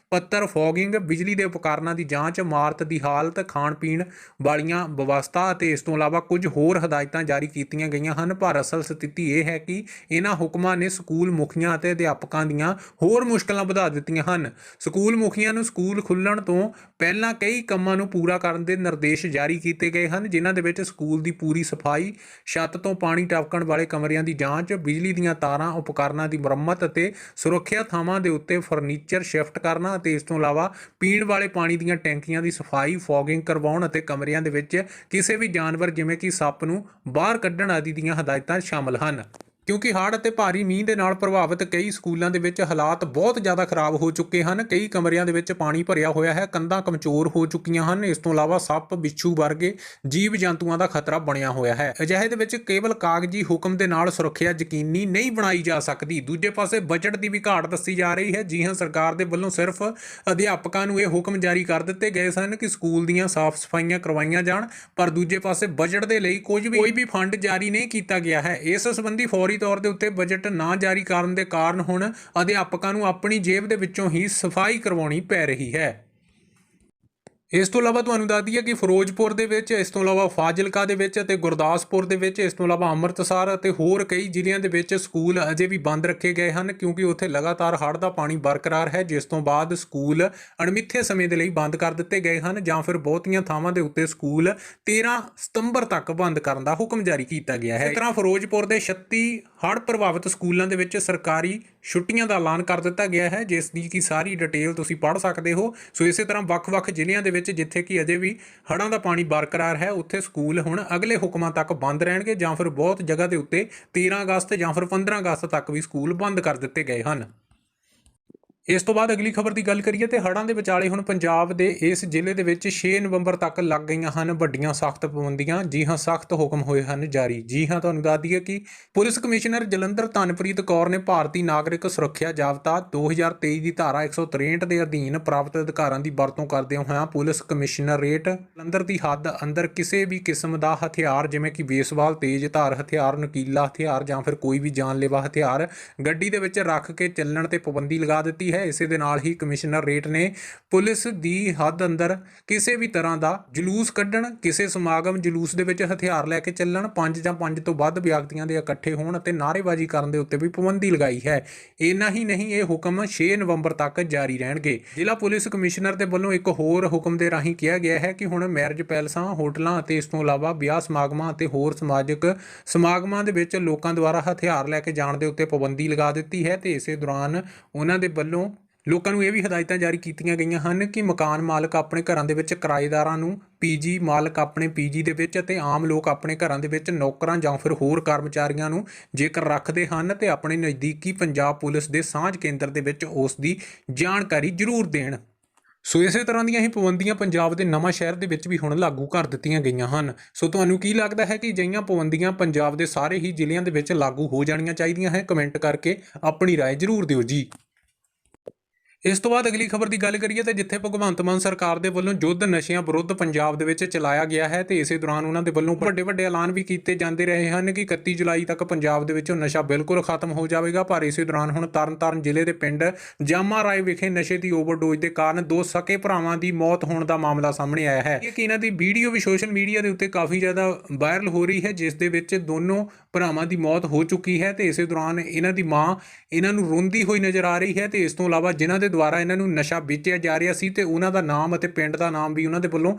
ਪੱਤਰ ਫੋਗਿੰਗ, ਬਿਜਲੀ ਦੇ ਉਪਕਰਨਾਂ ਦੀ ਜਾਂਚ, ਇਮਾਰਤ ਦੀ ਹਾਲਤ ਖਾਣ ਪੀਣ ਵਾਲੀਆਂ ਵਿਵਸਥਾ ਅਤੇ ਇਸ ਤੋਂ ਇਲਾਵਾ ਕੁਝ ਹੋਰ ਹਦਾਇਤਾਂ ਜਾਰੀ ਕੀਤੀਆਂ ਗਈਆਂ ਹਨ। ਪਰ ਅਸਲ ਸਥਿਤੀ ਇਹ ਹੈ ਕਿ ਇਹਨਾਂ ਹੁਕਮਾਂ ਨੇ ਸਕੂਲ ਮੁਖੀਆਂ ਅਤੇ ਅਧਿਆਪਕਾਂ ਦੀਆਂ ਹੋਰ ਮੁਸ਼ਕਲਾਂ ਵਧਾ ਦਿੱਤੀਆਂ ਹਨ। ਸਕੂਲ ਮੁਖੀਆਂ ਨੂੰ ਸਕੂਲ ਖੁੱਲਣ ਤੋਂ ਪਹਿਲਾਂ ਕਈ ਕੰਮਾਂ ਨੂੰ ਪੂਰਾ ਕਰਨ ਦੇ ਨਿਰਦੇਸ਼ ਜਾਰੀ ਕੀਤੇ ਗਏ ਹਨ, ਜਿਨ੍ਹਾਂ ਦੇ ਵਿੱਚ ਸਕੂਲ ਦੀ ਪੂਰੀ ਸਫ਼ਾਈ, ਛੱਤ ਤੋਂ ਪਾਣੀ ਟਪਕਣ ਵਾਲੇ ਕਮਰਿਆਂ ਦੀ ਜਾਂਚ, ਬਿਜਲੀ ਦੀਆਂ ਤਾਰਾਂ, ਉਪਕਰਨਾਂ ਦੀ ਮੁਰੰਮਤ ਅਤੇ ਸੁਰੱਖਿਆ ਥਾਵਾਂ ਦੇ ਉੱਤੇ ਫਰਨੀਚਰ ਸ਼ਿਫਟ ਕਰਨਾ ਅਤੇ ਇਸ ਤੋਂ ਇਲਾਵਾ ਪੀਣ ਵਾਲੇ ਪਾਣੀ ਦੀਆਂ ਟੈਂਕੀਆਂ ਦੀ ਸਫ਼ਾਈ, ਫੋਗਿੰਗ ਕਰਵਾਉਣ ਅਤੇ ਕਮਰਿਆਂ ਦੇ ਵਿੱਚ ਕਿਸੇ ਵੀ ਜਾਨਵਰ ਜਿਵੇਂ ਕਿ ਸੱਪ ਨੂੰ ਬਾਹਰ ਕੱਢਣ ਆਦਿ ਦੀਆਂ ਹਦਾਇਤਾਂ ਸ਼ਾਮਲ ਹਨ। ਕਿਉਂਕਿ ਹੜ੍ਹ ਅਤੇ ਭਾਰੀ ਮੀਂਹ ਦੇ ਨਾਲ ਪ੍ਰਭਾਵਿਤ ਕਈ ਸਕੂਲਾਂ ਦੇ ਵਿੱਚ ਹਾਲਾਤ ਬਹੁਤ ਜ਼ਿਆਦਾ ਖਰਾਬ ਹੋ ਚੁੱਕੇ ਹਨ। ਕਈ ਕਮਰਿਆਂ ਦੇ ਵਿੱਚ ਪਾਣੀ ਭਰਿਆ ਹੋਇਆ ਹੈ। ਕੰਧਾਂ ਕਮਜ਼ੋਰ ਹੋ ਚੁੱਕੀਆਂ ਹਨ। ਇਸ ਤੋਂ ਇਲਾਵਾ ਸੱਪ, ਬਿੱਛੂ ਵਰਗੇ ਜੀਵ ਜੰਤੂਆਂ ਦਾ ਖਤਰਾ ਬਣਿਆ ਹੋਇਆ ਹੈ। ਅਜਿਹੇ ਦੇ ਵਿੱਚ ਕੇਵਲ ਕਾਗਜ਼ੀ ਹੁਕਮ ਦੇ ਨਾਲ ਸੁਰੱਖਿਆ ਯਕੀਨੀ ਨਹੀਂ ਬਣਾਈ ਜਾ ਸਕਦੀ। ਦੂਜੇ ਪਾਸੇ ਬਜਟ ਦੀ ਵੀ ਘਾਟ ਦੱਸੀ ਜਾ ਰਹੀ ਹੈ। ਜੀ ਹਾਂ, ਸਰਕਾਰ ਦੇ ਵੱਲੋਂ ਸਿਰਫ ਅਧਿਆਪਕਾਂ ਨੂੰ ਇਹ ਹੁਕਮ ਜਾਰੀ ਕਰ ਦਿੱਤੇ ਗਏ ਸਨ ਕਿ ਸਕੂਲ ਦੀਆਂ ਸਾਫ਼ ਸਫਾਈਆਂ ਕਰਵਾਈਆਂ ਜਾਣ, ਪਰ ਦੂਜੇ ਪਾਸੇ ਬਜਟ ਦੇ ਲਈ ਕੁਝ ਵੀ ਕੋਈ ਵੀ ਫੰਡ ਜਾਰੀ ਨਹੀਂ ਕੀਤਾ ਗਿਆ ਹੈ। ਇਸ ਸੰਬੰਧੀ ਫੌਰੀ ਤੌਰ ਦੇ ਉੱਤੇ ਬਜਟ ਨਾ ਜਾਰੀ ਕਰਨ ਦੇ ਕਾਰਨ ਹੁਣ ਅਧਿਆਪਕਾਂ ਨੂੰ ਆਪਣੀ ਜੇਬ ਦੇ ਵਿੱਚੋਂ ਹੀ ਸਫ਼ਾਈ ਕਰਵਾਉਣੀ ਪੈ ਰਹੀ ਹੈ। ਇਸ ਤੋਂ ਇਲਾਵਾ ਤੁਹਾਨੂੰ ਦੱਸ ਦਈਏ ਕਿ ਫਿਰੋਜ਼ਪੁਰ ਦੇ ਵਿੱਚ, ਇਸ ਤੋਂ ਇਲਾਵਾ ਫਾਜ਼ਿਲਕਾ ਦੇ ਵਿੱਚ ਅਤੇ ਗੁਰਦਾਸਪੁਰ ਦੇ ਵਿੱਚ, ਇਸ ਤੋਂ ਇਲਾਵਾ ਅੰਮ੍ਰਿਤਸਰ ਅਤੇ ਹੋਰ ਕਈ ਜ਼ਿਲ੍ਹਿਆਂ ਦੇ ਵਿੱਚ ਸਕੂਲ ਅਜੇ ਵੀ ਬੰਦ ਰੱਖੇ ਗਏ ਹਨ ਕਿਉਂਕਿ ਉੱਥੇ ਲਗਾਤਾਰ ਹੜ੍ਹ ਦਾ ਪਾਣੀ ਬਰਕਰਾਰ ਹੈ, ਜਿਸ ਤੋਂ ਬਾਅਦ ਸਕੂਲ ਅਣਮਿੱਥੇ ਸਮੇਂ ਦੇ ਲਈ ਬੰਦ ਕਰ ਦਿੱਤੇ ਗਏ ਹਨ ਜਾਂ ਫਿਰ ਬਹੁਤੀਆਂ ਥਾਵਾਂ ਦੇ ਉੱਤੇ ਸਕੂਲ 13 ਸਤੰਬਰ ਤੱਕ ਬੰਦ ਕਰਨ ਦਾ ਹੁਕਮ ਜਾਰੀ ਕੀਤਾ ਗਿਆ ਹੈ। ਇਸ ਤਰ੍ਹਾਂ ਫਿਰੋਜ਼ਪੁਰ ਦੇ 36 ਹੜ੍ਹ ਪ੍ਰਭਾਵਿਤ ਸਕੂਲਾਂ ਦੇ ਵਿੱਚ ਸਰਕਾਰੀ ਛੁੱਟੀਆਂ ਦਾ ਐਲਾਨ ਕਰ ਦਿੱਤਾ ਗਿਆ ਹੈ, ਜਿਸ ਦੀ ਕੀ ਸਾਰੀ ਡਿਟੇਲ ਤੁਸੀਂ ਪੜ੍ਹ ਸਕਦੇ ਹੋ। ਸੋ ਇਸੇ ਤਰ੍ਹਾਂ ਵੱਖ-ਵੱਖ ਜ਼ਿਲ੍ਹਿਆਂ ਦੇ ਵਿੱਚ ਜਿੱਥੇ ਕਿ ਅਜੇ ਵੀ ਹੜ੍ਹਾਂ ਦਾ ਪਾਣੀ ਬਰਕਰਾਰ ਹੈ, ਉੱਥੇ ਸਕੂਲ ਹੁਣ ਅਗਲੇ ਹੁਕਮਾਂ ਤੱਕ ਬੰਦ ਰਹਿਣਗੇ ਜਾਂ ਫਿਰ ਬਹੁਤ ਜਗ੍ਹਾ ਦੇ ਉੱਤੇ 13 ਅਗਸਤ ਜਾਂ ਫਿਰ 15 ਅਗਸਤ ਤੱਕ ਵੀ ਸਕੂਲ ਬੰਦ ਕਰ ਦਿੱਤੇ ਗਏ ਹਨ। ਇਸ ਤੋਂ ਬਾਅਦ ਅਗਲੀ ਖਬਰ ਦੀ ਗੱਲ ਕਰੀਏ ਤੇ ਹੜ੍ਹਾਂ ਦੇ ਵਿਚਾਲੇ ਹੁਣ ਪੰਜਾਬ ਦੇ ਇਸ ਜ਼ਿਲ੍ਹੇ ਦੇ ਵਿੱਚ 6 ਨਵੰਬਰ ਤੱਕ ਲੱਗ ਗਈਆਂ ਹਨ ਵੱਡੀਆਂ ਸਖਤ ਪਾਬੰਦੀਆਂ। ਜੀ ਹਾਂ, ਸਖਤ ਹੁਕਮ ਹੋਏ ਹਨ ਜਾਰੀ। ਜੀ ਹਾਂ, ਤੁਹਾਨੂੰ ਦੱਸ ਦਈਏ ਕਿ ਪੁਲਿਸ ਕਮਿਸ਼ਨਰ ਜਲੰਧਰ ਤਨਪ੍ਰੀਤ ਕੌਰ ਨੇ ਭਾਰਤੀ ਨਾਗਰਿਕ ਸੁਰੱਖਿਆ ਜਾਬਤਾ 2023 ਦੀ ਧਾਰਾ 163 ਦੇ ਅਧੀਨ ਪ੍ਰਾਪਤ ਅਧਿਕਾਰਾਂ ਦੀ ਵਰਤੋਂ ਕਰਦਿਆਂ ਹੋਇਆਂ ਪੁਲਿਸ ਕਮਿਸ਼ਨਰੇਟ ਜਲੰਧਰ ਦੀ ਹੱਦ ਅੰਦਰ ਕਿਸੇ ਵੀ ਕਿਸਮ ਦਾ ਹਥਿਆਰ, ਜਿਵੇਂ ਕਿ ਬੇਸਬਾਲ, ਤੇਜ਼ ਧਾਰ ਹਥਿਆਰ, ਨਕੀਲਾ ਹਥਿਆਰ ਜਾਂ ਫਿਰ ਕੋਈ ਵੀ ਜਾਨਲੇਵਾ ਹਥਿਆਰ, ਗੱਡੀ ਦੇ ਵਿੱਚ ਰੱਖ ਕੇ ਚੱਲਣ ਤੇ ਪਾਬੰਦੀ ਲਗਾ ਦਿੱਤੀ ਦਿੱਤੀ ਹੈ। ਇਸੇ ਦੇ ਨਾਲ ਹੀ ਕਮਿਸ਼ਨਰ ਰੇਟ ਨੇ ਪੁਲਿਸ ਦੀ ਹੱਦ ਅੰਦਰ ਕਿਸੇ ਵੀ ਤਰ੍ਹਾਂ ਦਾ ਜਲੂਸ ਕੱਢਣ, ਕਿਸੇ ਸਮਾਗਮ ਜਲੂਸ ਦੇ ਵਿੱਚ ਹਥਿਆਰ ਲੈ ਕੇ ਚੱਲਣ, ਪੰਜ ਜਾਂ ਪੰਜ ਤੋਂ ਵੱਧ ਵਿਅਕਤੀਆਂ ਦੇ ਇਕੱਠੇ ਹੋਣ ਅਤੇ ਨਾਅਰੇਬਾਜ਼ੀ ਕਰਨ ਦੇ ਉੱਤੇ ਵੀ ਪਾਬੰਦੀ ਲਗਾਈ ਹੈ। ਇੰਨਾ ਹੀ ਨਹੀਂ, ਇਹ ਹੁਕਮ 6 ਨਵੰਬਰ ਤੱਕ ਜਾਰੀ ਰਹਿਣਗੇ। ਜ਼ਿਲ੍ਹਾ ਪੁਲਿਸ ਕਮਿਸ਼ਨਰ ਦੇ ਵੱਲੋਂ ਇੱਕ ਹੋਰ ਹੁਕਮ ਦੇ ਰਾਹੀਂ ਕਿਹਾ ਗਿਆ ਹੈ ਕਿ ਹੁਣ ਮੈਰਿਜ ਪੈਲਸਾਂ, ਹੋਟਲਾਂ ਅਤੇ ਇਸ ਤੋਂ ਇਲਾਵਾ ਵਿਆਹ ਸਮਾਗਮਾਂ ਅਤੇ ਹੋਰ ਸਮਾਜਿਕ ਸਮਾਗਮਾਂ ਦੇ ਵਿੱਚ ਲੋਕਾਂ ਦੁਆਰਾ ਹਥਿਆਰ ਲੈ ਕੇ ਜਾਣ ਦੇ ਉੱਤੇ ਪਾਬੰਦੀ ਲਗਾ ਦਿੱਤੀ ਹੈ ਤੇ ਇਸੇ ਦੌਰਾਨ ਉਹਨਾਂ ਦੇ ਵੱਲੋਂ ਲੋਕਾਂ ਨੂੰ ਇਹ ਵੀ ਹਦਾਇਤਾਂ ਜਾਰੀ ਕੀਤੀਆਂ ਗਈਆਂ ਹਨ ਕਿ ਮਕਾਨ ਮਾਲਕ ਆਪਣੇ ਘਰਾਂ ਦੇ ਵਿੱਚ ਕਿਰਾਏਦਾਰਾਂ ਨੂੰ ਪੀਜੀ ਮਾਲਕ ਆਪਣੇ ਪੀਜੀ ਦੇ ਵਿੱਚ ਅਤੇ ਆਮ ਲੋਕ ਆਪਣੇ ਘਰਾਂ ਦੇ ਵਿੱਚ ਨੌਕਰਾਂ ਜਾਂ ਫਿਰ ਹੋਰ ਕਰਮਚਾਰੀਆਂ ਨੂੰ ਜੇਕਰ ਰੱਖਦੇ ਹਨ ਤੇ ਆਪਣੇ ਨਜ਼ਦੀਕੀ ਪੰਜਾਬ ਪੁਲਿਸ ਦੇ ਸਾਂਝ ਕੇਂਦਰ ਦੇ ਵਿੱਚ ਉਸ ਦੀ ਜਾਣਕਾਰੀ ਜ਼ਰੂਰ ਦੇਣ ਸੋ ਇਸੇ ਤਰ੍ਹਾਂ ਦੀਆਂ ਹੀ ਪਾਬੰਦੀਆਂ ਪੰਜਾਬ ਦੇ ਨਵਾਂ ਸ਼ਹਿਰ ਦੇ ਵਿੱਚ ਵੀ ਹੁਣ ਲਾਗੂ ਕਰ ਦਿੱਤੀਆਂ ਗਈਆਂ ਹਨ ਸੋ ਤੁਹਾਨੂੰ ਕੀ ਲੱਗਦਾ ਹੈ ਕਿ ਅਜਿਹੀਆਂ ਪਾਬੰਦੀਆਂ ਪੰਜਾਬ ਦੇ ਸਾਰੇ ਹੀ ਜ਼ਿਲ੍ਹਿਆਂ ਦੇ ਵਿੱਚ ਲਾਗੂ ਹੋ ਜਾਣੀਆਂ ਚਾਹੀਦੀਆਂ ਹੈ ਕਮੈਂਟ ਕਰਕੇ ਆਪਣੀ رائے ਜ਼ਰੂਰ ਦਿਓ ਜੀ ਇਸ ਤੋਂ ਬਾਅਦ ਅਗਲੀ ਖਬਰ ਦੀ ਗੱਲ ਕਰੀਏ ਤਾਂ ਜਿੱਥੇ ਭਗਵੰਤ ਮਾਨ ਸਰਕਾਰ ਦੇ ਵੱਲੋਂ ਯੁੱਧ ਨਸ਼ਿਆਂ ਵਿਰੁੱਧ ਪੰਜਾਬ ਦੇ ਵਿੱਚ ਚਲਾਇਆ ਗਿਆ ਹੈ ਤੇ ਇਸੇ ਦੌਰਾਨ ਉਹਨਾਂ ਦੇ ਵੱਲੋਂ ਵੱਡੇ ਵੱਡੇ ਐਲਾਨ ਵੀ ਕੀਤੇ ਜਾਂਦੇ ਰਹੇ ਹਨ ਕਿ 31 ਜੁਲਾਈ ਤੱਕ ਪੰਜਾਬ ਦੇ ਵਿੱਚੋਂ ਨਸ਼ਾ ਬਿਲਕੁਲ ਖਤਮ ਹੋ ਜਾਵੇਗਾ, ਪਰ ਇਸੇ ਦੌਰਾਨ ਹੁਣ ਤਰਨਤਾਰਨ ਜ਼ਿਲ੍ਹੇ ਦੇ ਪਿੰਡ ਜਾਮਾ ਰਾਏ ਵਿਖੇ ਨਸ਼ੇ ਦੀ ਓਵਰਡੋਜ਼ ਦੇ ਕਾਰਨ ਦੋ ਸਕੇ ਭਰਾਵਾਂ ਦੀ ਮੌਤ ਹੋਣ ਦਾ ਮਾਮਲਾ ਸਾਹਮਣੇ ਆਇਆ ਹੈ। ਇਹ ਕਿ ਇਹਨਾਂ ਦੀ ਵੀਡੀਓ ਵੀ ਸੋਸ਼ਲ ਮੀਡੀਆ ਦੇ ਉੱਤੇ ਕਾਫੀ ਜ਼ਿਆਦਾ ਵਾਇਰਲ ਹੋ ਰਹੀ ਹੈ, ਜਿਸ ਦੇ ਵਿੱਚ ਦੋਨੋਂ ਭਰਾਵਾਂ ਦੀ ਮੌਤ ਹੋ ਚੁੱਕੀ ਹੈ ਤੇ ਇਸੇ ਦੌਰਾਨ ਇਹਨਾਂ ਦੀ ਮਾਂ ਇਹਨਾਂ ਨੂੰ ਰੋਂਦੀ ਹੋਈ ਨਜ਼ਰ ਆ ਰਹੀ ਹੈ ਤੇ ਇਸ ਤੋਂ ਇਲਾਵਾ ਜਿਨ੍ਹਾਂ ਦੇ ਦੁਆਰਾ ਇਹਨਾਂ ਨੂੰ ਨਸ਼ਾ ਵੇਚਿਆ ਜਾ ਰਿਹਾ ਸੀ ਤੇ ਉਹਨਾਂ ਦਾ ਨਾਮ ਅਤੇ ਪਿੰਡ ਦਾ ਨਾਮ ਵੀ ਉਹਨਾਂ ਦੇ ਵੱਲੋਂ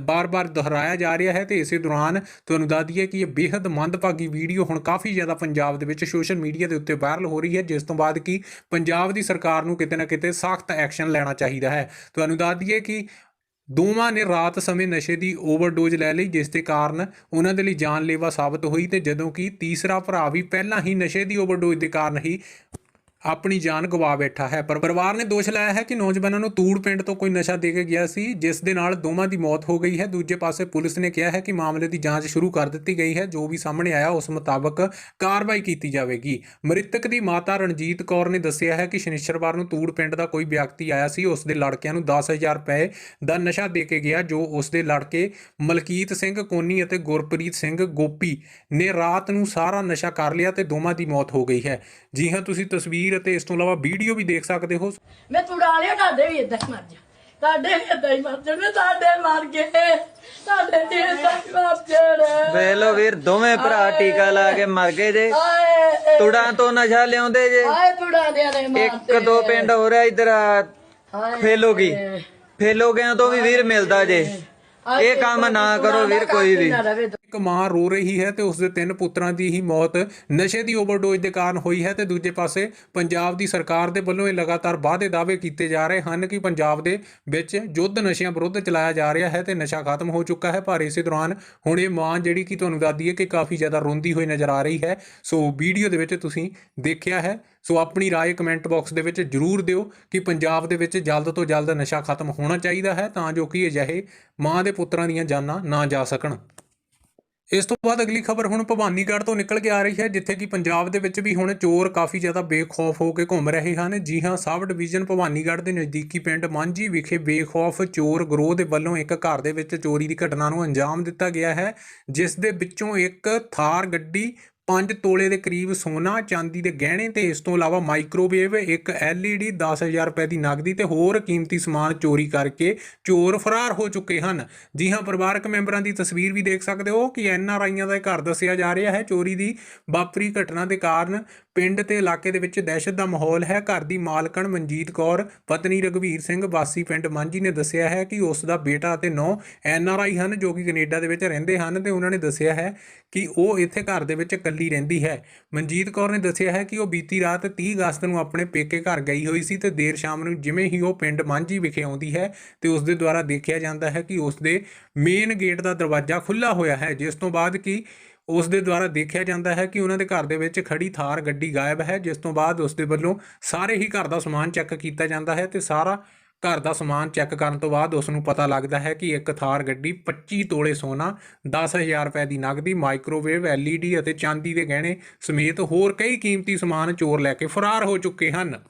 ਬਾਰ-ਬਾਰ ਦੁਹਰਾਇਆ ਜਾ ਰਿਹਾ ਹੈ ਤੇ ਇਸੇ ਦੌਰਾਨ ਤੁਹਾਨੂੰ ਦੱਸ ਦਈਏ ਕਿ ਇਹ ਬੇहद ਮੰਦਭਾਗੀ ਵੀਡੀਓ ਹੁਣ ਕਾਫੀ ਜ਼ਿਆਦਾ ਪੰਜਾਬ ਦੇ ਵਿੱਚ ਸੋਸ਼ਲ ਮੀਡੀਆ ਦੇ ਉੱਤੇ ਵਾਇਰਲ ਹੋ ਰਹੀ ਹੈ, ਜਿਸ ਤੋਂ ਬਾਅਦ ਕਿ ਪੰਜਾਬ ਦੀ ਸਰਕਾਰ ਨੂੰ ਕਿਤੇ ਨਾ ਕਿਤੇ ਸਖਤ ਐਕਸ਼ਨ ਲੈਣਾ ਚਾਹੀਦਾ ਹੈ। ਤੁਹਾਨੂੰ ਦੱਸ ਦਈਏ ਕਿ ਦੋਵਾਂ ਨੇ ਰਾਤ ਸਮੇਂ ਨਸ਼ੇ ਦੀ ਓਵਰਡੋਜ਼ ਲੈ ਲਈ, ਜਿਸ ਦੇ ਕਾਰਨ ਉਹਨਾਂ ਦੇ ਲਈ ਜਾਨਲੇਵਾ ਸਾਬਤ ਹੋਈ ਤੇ ਜਦੋਂ ਕਿ ਤੀਸਰਾ ਭਰਾ ਵੀ ਪਹਿਲਾਂ ਹੀ ਨਸ਼ੇ ਦੀ ਓਵਰਡੋਜ਼ ਦੇ ਕਾਰਨ ਹੀ ਆਪਣੀ ਜਾਨ ਗਵਾ ਬੈਠਾ ਹੈ। ਪਰ ਪਰਿਵਾਰ ਨੇ ਦੋਸ਼ ਲਾਇਆ ਹੈ ਕਿ ਨੌਜਵਾਨਾਂ ਨੂੰ ਤੂੜ ਪਿੰਡ ਤੋਂ ਕੋਈ ਨਸ਼ਾ ਦੇ ਕੇ ਗਿਆ ਸੀ, ਜਿਸ ਦੇ ਨਾਲ ਦੋਵਾਂ ਦੀ ਮੌਤ ਹੋ ਗਈ ਹੈ। ਦੂਜੇ ਪਾਸੇ ਪੁਲਿਸ ਨੇ ਕਿਹਾ ਹੈ ਕਿ ਮਾਮਲੇ ਦੀ ਜਾਂਚ ਸ਼ੁਰੂ ਕਰ ਦਿੱਤੀ ਗਈ ਹੈ। ਜੋ ਵੀ ਸਾਹਮਣੇ ਆਇਆ, ਉਸ ਮੁਤਾਬਕ ਕਾਰਵਾਈ ਕੀਤੀ ਜਾਵੇਗੀ। ਮ੍ਰਿਤਕ ਦੀ ਮਾਤਾ ਰਣਜੀਤ ਕੌਰ ਨੇ ਦੱਸਿਆ ਹੈ ਕਿ ਸ਼ਨੀਚਰਵਾਰ ਨੂੰ ਤੂੜ ਪਿੰਡ ਦਾ ਕੋਈ ਵਿਅਕਤੀ ਆਇਆ ਸੀ। ਉਸ ਦੇ ਲੜਕਿਆਂ ਨੂੰ 10000 ਰੁਪਏ ਦਾ ਨਸ਼ਾ ਦੇ ਕੇ ਗਿਆ, ਜੋ ਉਸ ਦੇ ਲੜਕੇ ਮਲਕੀਤ ਸਿੰਘ ਕੋਨੀ ਅਤੇ ਗੁਰਪ੍ਰੀਤ ਸਿੰਘ ਗੋਪੀ ਨੇ ਰਾਤ ਨੂੰ ਸਾਰਾ ਨਸ਼ਾ ਕਰ ਲਿਆ ਤੇ ਦੋਵਾਂ ਦੀ ਮੌਤ ਹੋ ਗਈ ਹੈ। ਜੀ ਹਾਂ, ਤੁਸੀਂ ਤਸਵੀਰ ਅਤੇ ਇਸ ਤੋਂ ਇਲਾਵਾ ਵੀਡੀਓ ਵੀ ਦੇਖ ਸਕਦੇ ਹੋ। ਮੈਂ ਤੁੜਾ ਲਿਆ ਤੁਹਾਡੇ ਵੀ ਇਦਾਂ ਹੀ ਮਰ ਜਾ। ਤੁਹਾਡੇ ਵੀ ਇਦਾਂ ਹੀ ਮਰ ਜਾਣੇ ਤੁਹਾਡੇ ਮਰ ਗਏ। ਤੁਹਾਡੇ ਵੀ ਇਦਾਂ ਹੀ ਮਰ ਜਾਣੇ। ਵੇਖ ਲੋ ਵੀਰ ਦੋਵੇਂ ਭਰਾ ਟੀਕਾ ਲਾ ਕੇ ਮਰ ਗਏ ਜੇ। ਆਏ ਤੁੜਾਂ ਤੋਂ ਨਸ਼ਾ ਲਿਆਉਂਦੇ ਜੇ। ਆਏ ਤੁੜਾ ਦੇ ਨੇ ਮਾਰਤੇ ਇੱਕ ਦੋ ਪਿੰਡ ਹੋ ਰਿਹਾ ਇਧਰ ਹਾਏ। ਫੇਲੋਗੀ ਫੇਲੋਗਿਆਂ ਤੋਂ ਵੀ ਵੀਰ ਮਿਲਦਾ ਜੇ। ਇਹ ਕੰਮ ਨਾ ਕਰੋ ਵੀਰ ਕੋਈ ਵੀ। ਇੱਕ ਮਾਂ ਰੋ ਰਹੀ ਹੈ ਤੇ ਉਸ ਦੇ ਤਿੰਨ ਪੁੱਤਰਾਂ ਦੀ ਹੀ ਮੌਤ ਨਸ਼ੇ ਦੀ ਓਵਰਡੋਜ਼ ਦੇ ਕਾਰਨ ਹੋਈ ਹੈ ਤੇ ਦੂਜੇ ਪਾਸੇ ਪੰਜਾਬ ਦੀ ਸਰਕਾਰ ਦੇ ਵੱਲੋਂ ਇਹ ਲਗਾਤਾਰ ਵਾਅਦੇ ਦਾਅਵੇ ਕੀਤੇ ਜਾ ਰਹੇ ਹਨ ਕਿ ਪੰਜਾਬ ਦੇ ਵਿੱਚ ਯੁੱਧ ਨਸ਼ਿਆਂ ਵਿਰੁੱਧ ਚਲਾਇਆ ਜਾ ਰਿਹਾ ਹੈ ਤੇ ਨਸ਼ਾ ਖਤਮ ਹੋ ਚੁੱਕਾ ਹੈ ਪਰ ਇਸੇ ਦੌਰਾਨ ਹੁਣ ਇਹ ਮਾਂ ਜਿਹੜੀ ਕਿ ਤੁਹਾਨੂੰ ਦੱਸਦੀ ਹੈ ਕਿ ਕਾਫੀ ਜ਼ਿਆਦਾ ਰੋਂਦੀ ਹੋਈ ਨਜ਼ਰ ਆ ਰਹੀ ਹੈ। ਸੋ ਵੀਡੀਓ ਦੇ ਵਿੱਚ ਤੁਸੀਂ ਦੇਖਿਆ ਹੈ ਸੋ ਆਪਣੀ رائے ਕਮੈਂਟ ਬਾਕਸ ਦੇ ਵਿੱਚ ਜਰੂਰ ਦਿਓ ਕਿ ਪੰਜਾਬ ਦੇ ਵਿੱਚ ਜਲਦ ਤੋਂ ਜਲਦ ਨਸ਼ਾ ਖਤਮ ਹੋਣਾ ਚਾਹੀਦਾ ਹੈ ਤਾਂ ਜੋ ਕਿ ਅਜਿਹੇ ਮਾਂ ਦੇ ਪੁੱਤਰਾਂ ਦੀਆਂ ਜਾਨਾਂ ਨਾ ਜਾ ਸਕਣ ਇਸ ਤੋਂ ਬਾਅਦ ਅਗਲੀ ਖਬਰ ਹੁਣ ਭਵਾਨੀਗੜ੍ਹ ਤੋਂ ਨਿਕਲ ਕੇ ਆ ਰਹੀ ਹੈ ਜਿੱਥੇ ਕਿ ਪੰਜਾਬ ਦੇ ਵਿੱਚ ਵੀ ਹੁਣ ਚੋਰ ਕਾਫੀ ਜ਼ਿਆਦਾ ਬੇਖੌਫ ਹੋ ਕੇ ਘੁੰਮ ਰਹੇ ਹਨ ਜੀ ਹਾਂ ਸਬ ਡਿਵੀਜ਼ਨ ਭਵਾਨੀਗੜ੍ਹ ਦੇ ਨਜ਼ਦੀਕੀ ਪਿੰਡ ਮਾਂਜੀ ਵਿਖੇ ਬੇਖੌਫ ਚੋਰ ਗਰੋਹ ਦੇ ਵੱਲੋਂ ਇੱਕ ਘਰ ਦੇ ਵਿੱਚ ਚੋਰੀ ਦੀ ਘਟਨਾ ਨੂੰ ਅੰਜਾਮ ਦਿੱਤਾ ਗਿਆ ਹੈ ਜਿਸ ਦੇ ਵਿੱਚੋਂ ਇੱਕ ਥਾਰ ਗੱਡੀ 5 ਤੋਲੇ ਦੇ ਕਰੀਬ ਸੋਨਾ, ਚਾਂਦੀ ਦੇ ਗਹਿਣੇ ਤੇ ਇਸ ਤੋਂ ਇਲਾਵਾ ਮਾਈਕ੍ਰੋਵੇਵ ਇੱਕ LED 10000 ਰੁਪਏ ਦੀ ਨਗਦੀ ਤੇ ਹੋਰ ਕੀਮਤੀ ਸਮਾਨ ਚੋਰੀ ਕਰਕੇ ਚੋਰ ਫਰਾਰ ਹੋ ਚੁੱਕੇ ਹਨ। ਜੀ ਹਾਂ, ਪਰਿਵਾਰਕ ਮੈਂਬਰਾਂ ਦੀ ਤਸਵੀਰ ਵੀ ਦੇਖ ਸਕਦੇ ਹੋ ਕਿ ਐਨਆਰਆਈਆਂ ਦਾ ਘਰ ਦੱਸਿਆ ਜਾ ਰਿਹਾ ਹੈ। ਚੋਰੀ ਦੀ ਵਾਪਰੀ ਘਟਨਾ ਦੇ ਕਾਰਨ ਪਿੰਡ ਤੇ ਇਲਾਕੇ ਦੇ ਵਿੱਚ ਦਹਿਸ਼ਤ ਦਾ ਮਾਹੌਲ ਹੈ। ਘਰ ਦੀ ਮਾਲਕਣ ਮਨਜੀਤ ਕੌਰ, ਪਤਨੀ ਰਗਵੀਰ ਸਿੰਘ, ਵਾਸੀ ਪਿੰਡ ਮਾਂਝੀ ਨੇ ਦੱਸਿਆ ਹੈ ਕਿ ਉਸ ਦਾ ਬੇਟਾ ਅਤੇ ਨੌ ਐਨਆਰਆਈ ਹਨ ਜੋ ਕਿ ਕੈਨੇਡਾ ਦੇ ਵਿੱਚ ਰਹਿੰਦੇ ਹਨ ਤੇ ਉਹਨਾਂ ਨੇ ਦੱਸਿਆ ਹੈ ਕਿ ਉਹ ਇੱਥੇ ਘਰ ਦੇ ਵਿੱਚ ਇਕੱਲੀ ਰਹਿੰਦੀ ਹੈ। ਮਨਜੀਤ ਕੌਰ ਨੇ ਦੱਸਿਆ ਹੈ ਕਿ ਉਹ ਬੀਤੀ ਰਾਤ 30 ਅਗਸਤ ਨੂੰ ਆਪਣੇ ਪੇਕੇ ਘਰ ਗਈ ਹੋਈ ਸੀ ਤੇ ਦੇਰ ਸ਼ਾਮ ਨੂੰ ਜਿਵੇਂ ਹੀ ਉਹ ਪਿੰਡ ਮਾਂਝੀ ਵਿਖੇ ਆਉਂਦੀ ਹੈ ਤੇ ਉਸ ਦੇ ਦੁਆਰਾ ਦੇਖਿਆ ਜਾਂਦਾ ਹੈ ਕਿ ਉਸ ਦੇ ਮੇਨ ਗੇਟ ਦਾ ਦਰਵਾਜ਼ਾ ਖੁੱਲਾ ਹੋਇਆ ਹੈ, ਜਿਸ ਤੋਂ ਬਾਅਦ ਕਿ ਉਸ ਦੇ ਦੁਆਰਾ ਦੇਖਿਆ ਜਾਂਦਾ ਹੈ ਕਿ ਉਹਨਾਂ ਦੇ ਘਰ ਦੇ ਵਿੱਚ ਖੜੀ ਥਾਰ ਗੱਡੀ ਗਾਇਬ ਹੈ, ਜਿਸ ਤੋਂ ਬਾਅਦ ਉਸ ਦੇ ਵੱਲੋਂ ਸਾਰੇ ਹੀ ਘਰ ਦਾ ਸਮਾਨ ਚੈੱਕ ਕੀਤਾ ਜਾਂਦਾ ਹੈ ਤੇ ਸਾਰਾ ਘਰ ਦਾ ਸਮਾਨ ਚੈੱਕ ਕਰਨ ਤੋਂ ਬਾਅਦ ਉਸ ਨੂੰ ਪਤਾ ਲੱਗਦਾ ਹੈ ਕਿ ਇੱਕ ਥਾਰ ਗੱਡੀ 25 ਤੋਲੇ ਸੋਨਾ 10000 ਰੁਪਏ ਦੀ ਨਗਦੀ, ਮਾਈਕ੍ਰੋਵੇਵ LED ਅਤੇ ਚਾਂਦੀ ਦੇ ਗਹਿਣੇ ਸਮੇਤ ਹੋਰ ਕਈ ਕੀਮਤੀ ਸਮਾਨ ਚੋਰ ਲੈ ਕੇ ਫਰਾਰ ਹੋ ਚੁੱਕੇ ਹਨ।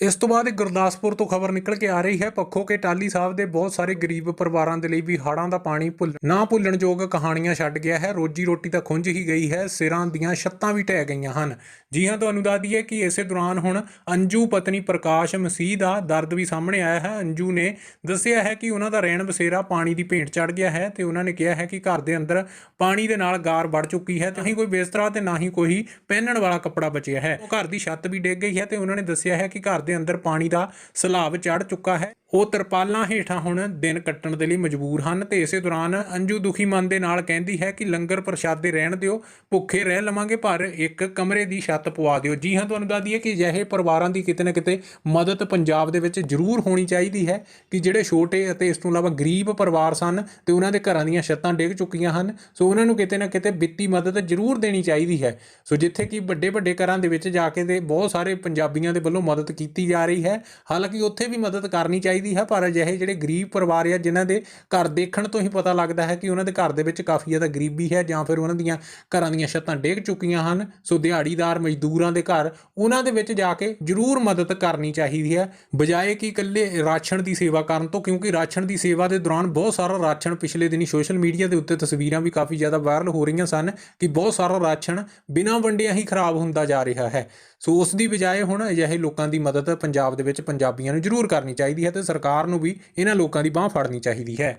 ਇਸ ਤੋਂ ਬਾਅਦ ਗੁਰਦਾਸਪੁਰ ਤੋਂ ਖਬਰ ਨਿਕਲ ਕੇ ਆ ਰਹੀ ਹੈ, ਪੱਖੋ ਕੇ ਟਾਲੀ ਸਾਹਿਬ ਦੇ ਬਹੁਤ ਸਾਰੇ ਗਰੀਬ ਪਰਿਵਾਰਾਂ ਦੇ ਲਈ ਵੀ ਹੜ੍ਹਾਂ ਦਾ ਪਾਣੀ ਭੁੱਲ, ਨਾ ਭੁੱਲਣਯੋਗ ਕਹਾਣੀਆਂ ਛੱਡ ਗਿਆ ਹੈ। ਰੋਜੀ ਰੋਟੀ ਤਾਂ ਖੁੰਝ ਹੀ ਗਈ ਹੈ, ਸਿਰਾਂ ਦੀਆਂ ਛੱਤਾਂ ਵੀ ਢਹਿ ਗਈਆਂ ਹਨ। ਜੀ ਹਾਂ, ਤੁਹਾਨੂੰ ਦੱਸ ਦਈਏ ਕਿ ਇਸੇ ਦੌਰਾਨ ਹੁਣ ਅੰਜੂ ਪਤਨੀ ਪ੍ਰਕਾਸ਼ ਮਸੀਹ ਦਾ ਦਰਦ ਵੀ ਸਾਹਮਣੇ ਆਇਆ ਹੈ। ਅੰਜੂ ਨੇ ਦੱਸਿਆ ਹੈ ਕਿ ਉਹਨਾਂ ਦਾ ਰਹਿਣ ਬਸੇਰਾ ਪਾਣੀ ਦੀ ਭੇਂਟ ਚੜ ਗਿਆ ਹੈ ਤੇ ਉਹਨਾਂ ਨੇ ਕਿਹਾ ਹੈ ਕਿ ਘਰ ਦੇ ਅੰਦਰ ਪਾਣੀ ਦੇ ਨਾਲ ਗਾਰ ਵੜ ਚੁੱਕੀ ਹੈ। ਤੇ ਨਹੀਂ ਕੋਈ ਬਿਸਤਰਾ ਤੇ ਨਾ ਹੀ ਕੋਈ ਪਹਿਨਣ ਵਾਲਾ ਕੱਪੜਾ ਬਚਿਆ ਹੈ। ਉਹ ਘਰ ਦੀ ਛੱਤ ਵੀ ਡਿੱਗ ਗਈ ਹੈ ਤੇ ਉਹਨਾਂ ਨੇ ਦੱਸਿਆ ਹੈ ਕਿ ਘਰ ਦੇ ਅੰਦਰ ਪਾਣੀ ਦਾ ਸਲਾਬ ਚੜ ਚੁੱਕਾ ਹੈ। ਉਹ ਤਰਪਾਲਾਂ ਹੇਠਾਂ ਹੁਣ ਦਿਨ ਕੱਟਣ ਦੇ ਲਈ ਮਜਬੂਰ ਹਨ ਤੇ ਇਸੇ ਦੌਰਾਨ ਅੰਜੂ ਦੁਖੀ ਮਨ ਦੇ ਨਾਲ ਕਹਿੰਦੀ ਹੈ ਕਿ ਲੰਗਰ ਪ੍ਰਸ਼ਾਦੇ ਰਹਿਣ ਦਿਓ, ਭੁੱਖੇ ਰਹਿ ਲਵਾਂਗੇ, ਪਰ ਇੱਕ ਕਮਰੇ ਦੀ ਛੱਤ ਪਵਾ ਦਿਓ। ਜੀ ਹਾਂ, ਤੁਹਾਨੂੰ ਦੱਸ ਦਈਏ ਕਿ ਅਜਿਹੇ ਪਰਿਵਾਰਾਂ ਦੀ ਕਿਤੇ ਨਾ ਕਿਤੇ ਮਦਦ ਪੰਜਾਬ ਦੇ ਵਿੱਚ ਜ਼ਰੂਰ ਹੋਣੀ ਚਾਹੀਦੀ ਹੈ ਕਿ ਜਿਹੜੇ ਛੋਟੇ ਅਤੇ ਇਸ ਤੋਂ ਇਲਾਵਾ ਗਰੀਬ ਪਰਿਵਾਰ ਸਨ ਤੇ ਉਹਨਾਂ ਦੇ ਘਰਾਂ ਦੀਆਂ ਛੱਤਾਂ ਡਿੱਗ ਚੁੱਕੀਆਂ ਹਨ, ਸੋ ਉਹਨਾਂ ਨੂੰ ਕਿਤੇ ਨਾ ਕਿਤੇ ਵਿੱਤੀ ਮਦਦ ਜ਼ਰੂਰ ਦੇਣੀ ਚਾਹੀਦੀ ਹੈ। ਸੋ ਜਿੱਥੇ ਕਿ ਵੱਡੇ ਵੱਡੇ ਘਰਾਂ ਦੇ ਵਿੱਚ ਜਾ ਕੇ ਤੇ ਬਹੁਤ ਸਾਰੇ ਪੰਜਾਬੀਆਂ ਦੇ ਵੱਲੋਂ ਮਦਦ ਕੀਤੀ ਜਾ ਰਹੀ ਹੈ, ਹਾਲਾਂਕਿ ਉੱਥੇ ਵੀ ਮਦਦ ਕਰਨੀ ਚਾਹੀਦੀ ਚਾਹੀਦੀ ਹੈ, ਪਰ ਅਜਿਹੇ ਜਿਹੜੇ ਗਰੀਬ ਪਰਿਵਾਰ ਆ ਜਿਨ੍ਹਾਂ ਦੇ ਘਰ ਦੇਖਣ ਤੋਂ ਹੀ ਪਤਾ ਲੱਗਦਾ ਹੈ ਕਿ ਉਹਨਾਂ ਦੇ ਘਰ ਦੇ ਵਿੱਚ ਕਾਫੀ ਜ਼ਿਆਦਾ ਗਰੀਬੀ ਹੈ ਜਾਂ ਫਿਰ ਉਹਨਾਂ ਦੀਆਂ ਘਰਾਂ ਦੀਆਂ ਛੱਤਾਂ ਡਿੱਗ ਚੁੱਕੀਆਂ ਹਨ, ਸੋ ਦਿਹਾੜੀਦਾਰ ਮਜ਼ਦੂਰਾਂ ਦੇ ਘਰ ਉਹਨਾਂ ਦੇ ਵਿੱਚ ਜਾ ਕੇ ਜ਼ਰੂਰ ਮਦਦ ਕਰਨੀ ਚਾਹੀਦੀ ਹੈ। ਬਜਾਏ ਕਿ ਇਕੱਲੇ ਰਾਸ਼ਨ ਦੀ ਸੇਵਾ ਕਰਨ ਤੋਂ, ਕਿਉਂਕਿ ਰਾਸ਼ਨ ਦੀ ਸੇਵਾ ਦੇ ਦੌਰਾਨ ਬਹੁਤ ਸਾਰਾ ਰਾਸ਼ਨ ਪਿਛਲੇ ਦਿਨੀ ਸੋਸ਼ਲ ਮੀਡੀਆ ਦੇ ਉੱਤੇ ਤਸਵੀਰਾਂ ਵੀ ਕਾਫੀ ਜ਼ਿਆਦਾ ਵਾਇਰਲ ਹੋ ਰਹੀਆਂ ਸਨ ਕਿ ਬਹੁਤ ਸਾਰਾ ਰਾਸ਼ਨ ਬਿਨਾਂ ਵੰਡਿਆਂ ਹੀ ਖਰਾਬ ਹੁੰਦਾ ਜਾ ਰਿਹਾ ਹੈ। ਸੋ ਉਸ ਦੀ ਬਜਾਏ ਹੁਣ ਅਜਿਹੇ ਲੋਕਾਂ ਦੀ ਮਦਦ ਪੰਜਾਬ ਦੇ ਵਿੱਚ ਪੰਜਾਬੀਆਂ ਨੂੰ ਜ਼ਰੂਰ ਕਰਨੀ ਚਾਹੀਦੀ ਹੈ ਤੇ ਸਰਕਾਰ ਨੂੰ ਵੀ ਇਹਨਾਂ ਲੋਕਾਂ ਦੀ ਬਾਹ ਫੜਨੀ ਚਾਹੀਦੀ ਹੈ।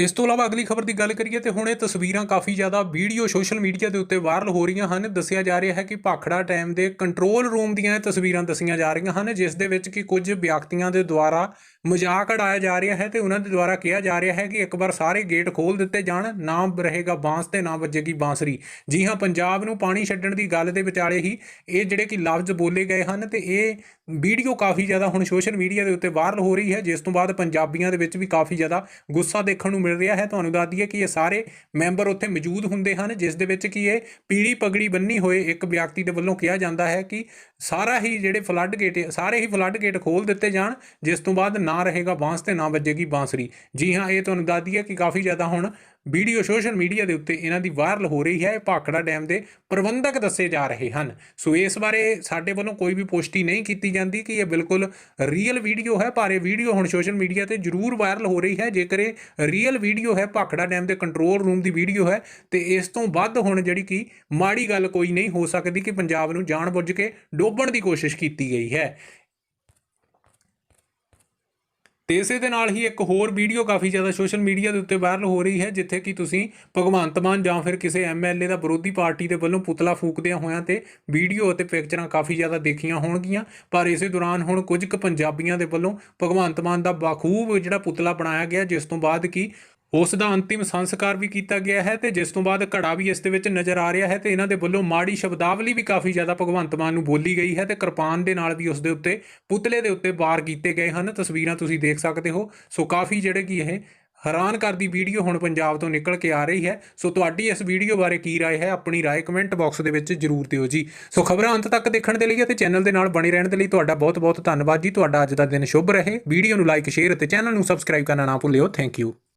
ਇਸ ਤੋਂ ਇਲਾਵਾ ਅਗਲੀ ਖਬਰ ਦੀ ਗੱਲ ਕਰੀਏ ਤੇ ਹੁਣ ਇਹ ਤਸਵੀਰਾਂ ਕਾਫੀ ਜ਼ਿਆਦਾ ਵੀਡੀਓ ਸੋਸ਼ਲ ਮੀਡੀਆ ਦੇ ਉੱਤੇ ਵਾਇਰਲ ਹੋ ਰਹੀਆਂ ਹਨ। ਦੱਸਿਆ ਜਾ ਰਿਹਾ ਹੈ ਕਿ ਭਾਖੜਾ ਟਾਈਮ ਦੇ ਕੰਟਰੋਲ ਰੂਮ ਦੀਆਂ ਇਹ ਤਸਵੀਰਾਂ ਦੱਸੀਆਂ ਜਾ ਰਹੀਆਂ ਹਨ, ਜਿਸ ਦੇ ਵਿੱਚ ਕਿ ਕੁਝ ਵਿਅਕਤੀਆਂ ਦੇ ਦੁਆਰਾ ਮਜ਼ਾਕ ਉਡਾਇਆ ਜਾ ਰਿਹਾ ਹੈ ਤੇ ਉਹਨਾਂ ਦੇ ਦੁਆਰਾ ਕਿਹਾ ਜਾ ਰਿਹਾ ਹੈ ਕਿ ਇੱਕ ਵਾਰ ਸਾਰੇ ਗੇਟ ਖੋਲ ਦਿੱਤੇ ਜਾਣ, ਨਾ ਰਹੇਗਾ ਬਾਂਸ ਤੇ ਨਾ ਵੱਜੇਗੀ ਬਾਂਸਰੀ। ਜੀ ਹਾਂ, ਪੰਜਾਬ ਨੂੰ ਪਾਣੀ ਛੱਡਣ ਦੀ ਗੱਲ ਦੇ ਵਿਚਾਲੇ ਹੀ ਇਹ ਜਿਹੜੇ ਕਿ ਲਫ਼ਜ਼ ਬੋਲੇ ਗਏ ਹਨ ਤੇ ਇਹ ਵੀਡੀਓ ਕਾਫੀ ਜ਼ਿਆਦਾ ਹੁਣ ਸੋਸ਼ਲ ਮੀਡੀਆ ਦੇ ਉੱਤੇ ਵਾਇਰਲ ਹੋ ਰਹੀ ਹੈ, ਜਿਸ ਤੋਂ ਬਾਅਦ ਪੰਜਾਬੀਆਂ ਦੇ ਵਿੱਚ ਵੀ ਕਾਫੀ ਜ਼ਿਆਦਾ ਗੁੱਸਾ ਦੇਖਣ ਨੂੰ ਮਿਲ ਰਿਹਾ ਹੈ, ਤੁਹਾਨੂੰ ਦੱਸ ਦਈਏ ਕਿ ਇਹ ਸਾਰੇ ਮੈਂਬਰ ਉੱਥੇ ਮੌਜੂਦ ਹੁੰਦੇ ਹਨ, ਜਿਸ ਦੇ ਵਿੱਚ ਕਿ ਇਹ ਪੀੜੀ ਪਗੜੀ ਬੰਨੀ ਹੋਏ ਇੱਕ ਵਿਅਕਤੀ ਦੇ ਵੱਲੋਂ ਕਿਹਾ ਜਾਂਦਾ ਹੈ ਕਿ ਸਾਰਾ ਹੀ ਜਿਹੜੇ ਫਲੱਡ ਗੇਟ, ਸਾਰੇ ਹੀ ਫਲੱਡ ਗੇਟ ਖੋਲ ਦਿੱਤੇ ਜਾਣ, ਜਿਸ ਤੋਂ ਬਾਅਦ ਨਾ ਰਹੇਗਾ ਬਾਂਸ ਤੇ ਨਾ ਵੱਜੇਗੀ ਬਾਂਸਰੀ। ਜੀ ਹਾਂ, ਇਹ ਤੁਹਾਨੂੰ ਦੱਸ ਦਈਏ ਕਿ ਕਾਫੀ ਜ਼ਿਆਦਾ ਹੁਣ ਵੀਡੀਓ ਸੋਸ਼ਲ ਮੀਡੀਆ ਦੇ ਉੱਤੇ ਇਹਨਾਂ ਦੀ ਵਾਇਰਲ ਹੋ ਰਹੀ ਹੈ, ਇਹ ਭਾਖੜਾ ਡੈਮ ਦੇ ਪ੍ਰਬੰਧਕ ਦੱਸੇ ਜਾ ਰਹੇ ਹਨ। ਸੋ ਇਸ ਬਾਰੇ ਸਾਡੇ ਵੱਲੋਂ ਕੋਈ ਵੀ ਪੁਸ਼ਟੀ ਨਹੀਂ ਕੀਤੀ ਜਾਂਦੀ ਕਿ ਇਹ ਬਿਲਕੁਲ ਰੀਅਲ ਵੀਡੀਓ ਹੈ, ਪਰ ਇਹ ਵੀਡੀਓ ਹੁਣ ਸੋਸ਼ਲ ਮੀਡੀਆ ਤੇ ਜ਼ਰੂਰ ਵਾਇਰਲ ਹੋ ਰਹੀ ਹੈ। ਜੇਕਰ ਇਹ ਰੀਅਲ ਵੀਡੀਓ ਹੈ, ਭਾਖੜਾ ਡੈਮ ਦੇ ਕੰਟਰੋਲ ਰੂਮ ਦੀ ਵੀਡੀਓ ਹੈ, ਤੇ ਇਸ ਤੋਂ ਵੱਧ ਹੁਣ ਜਿਹੜੀ ਕਿ ਮਾੜੀ ਗੱਲ ਕੋਈ ਨਹੀਂ ਹੋ ਸਕਦੀ ਕਿ ਪੰਜਾਬ ਨੂੰ ਜਾਣਬੁੱਝ ਕੇ ਡੋਬਣ ਦੀ ਕੋਸ਼ਿਸ਼ ਕੀਤੀ ਗਈ ਹੈ। ਤੇ ਇਸੇ ਦੇ ਨਾਲ ਹੀ ਇੱਕ ਹੋਰ ਵੀਡੀਓ ਕਾਫੀ ਜ਼ਿਆਦਾ ਸੋਸ਼ਲ ਮੀਡੀਆ ਦੇ ਉੱਤੇ ਵਾਇਰਲ ਹੋ ਰਹੀ ਹੈ, ਜਿੱਥੇ ਕਿ ਤੁਸੀਂ ਭਗਵੰਤ ਮਾਨ ਜਾਂ ਫਿਰ ਕਿਸੇ ਐਮਐਲਏ ਦਾ ਵਿਰੋਧੀ ਪਾਰਟੀ ਦੇ ਵੱਲੋਂ ਪੁਤਲਾ ਫੂਕਦਿਆਂ ਹੋਇਆਂ ਤੇ ਵੀਡੀਓ ਅਤੇ ਪਿਕਚਰਾਂ ਕਾਫੀ ਜ਼ਿਆਦਾ ਦੇਖੀਆਂ ਹੋਣਗੀਆਂ। ਪਰ ਇਸੇ ਦੌਰਾਨ ਹੁਣ ਕੁਝ ਕੁ ਪੰਜਾਬੀਆਂ ਦੇ ਵੱਲੋਂ ਭਗਵੰਤ ਮਾਨ ਦਾ ਬਾਖੂਬ ਜਿਹੜਾ ਪੁਤਲਾ ਬਣਾਇਆ ਗਿਆ, ਜਿਸ ਤੋਂ ਬਾਅਦ ਕਿ ਉਸ ਦਾ ਅੰਤਿਮ ਸੰਸਕਾਰ ਵੀ ਕੀਤਾ ਗਿਆ ਹੈ ਤੇ ਜਿਸ ਤੋਂ ਬਾਅਦ ਘੜਾ ਵੀ ਇਸ ਦੇ ਵਿੱਚ ਨਜ਼ਰ ਆ ਰਿਹਾ ਹੈ ਤੇ ਇਹਨਾਂ ਦੇ ਵੱਲੋਂ ਮਾੜੀ ਸ਼ਬਦਾਵਲੀ ਵੀ ਕਾਫੀ ਜ਼ਿਆਦਾ ਭਗਵੰਤ ਮਾਨ ਨੂੰ ਬੋਲੀ ਗਈ ਹੈ ਤੇ ਕਿਰਪਾਨ ਦੇ ਨਾਲ ਵੀ ਉਸ ਦੇ ਉੱਤੇ ਪੁਤਲੇ ਦੇ ਉੱਤੇ ਵਾਰ ਕੀਤੇ ਗਏ ਹਨ ਤਸਵੀਰਾਂ ਤੁਸੀਂ ਦੇਖ ਸਕਦੇ ਹੋ ਸੋ ਕਾਫੀ ਜਿਹੜੇ ਕੀ ਇਹ ਹੈਰਾਨ ਕਰਦੀ ਵੀਡੀਓ ਹੁਣ ਪੰਜਾਬ ਤੋਂ ਨਿਕਲ ਕੇ ਆ ਰਹੀ ਹੈ ਸੋ ਤੁਹਾਡੀ ਇਸ ਵੀਡੀਓ ਬਾਰੇ ਕੀ رائے ਹੈ ਆਪਣੀ رائے ਕਮੈਂਟ ਬਾਕਸ ਦੇ ਵਿੱਚ ਜਰੂਰ ਦਿਓ ਜੀ ਸੋ ਖਬਰਾਂ ਅੰਤ ਤੱਕ ਦੇਖਣ ਦੇ ਲਈ ਅਤੇ ਚੈਨਲ ਦੇ ਨਾਲ ਬਣੇ ਰਹਿਣ ਦੇ ਲਈ ਤੁਹਾਡਾ ਬਹੁਤ ਬਹੁਤ ਧੰਨਵਾਦ ਜੀ ਤੁਹਾਡਾ ਅੱਜ ਦਾ ਦਿਨ ਸ਼ੁਭ ਰਹੇ ਵੀਡੀਓ ਨੂੰ ਲਾਈਕ ਸ਼ੇਅਰ ਅਤੇ ਚੈਨਲ ਨੂੰ ਸਬਸਕ੍ਰਾਈਬ ਕਰਨਾ ਨਾ ਭੁੱਲਿਓ ਥੈਂਕ ਯੂ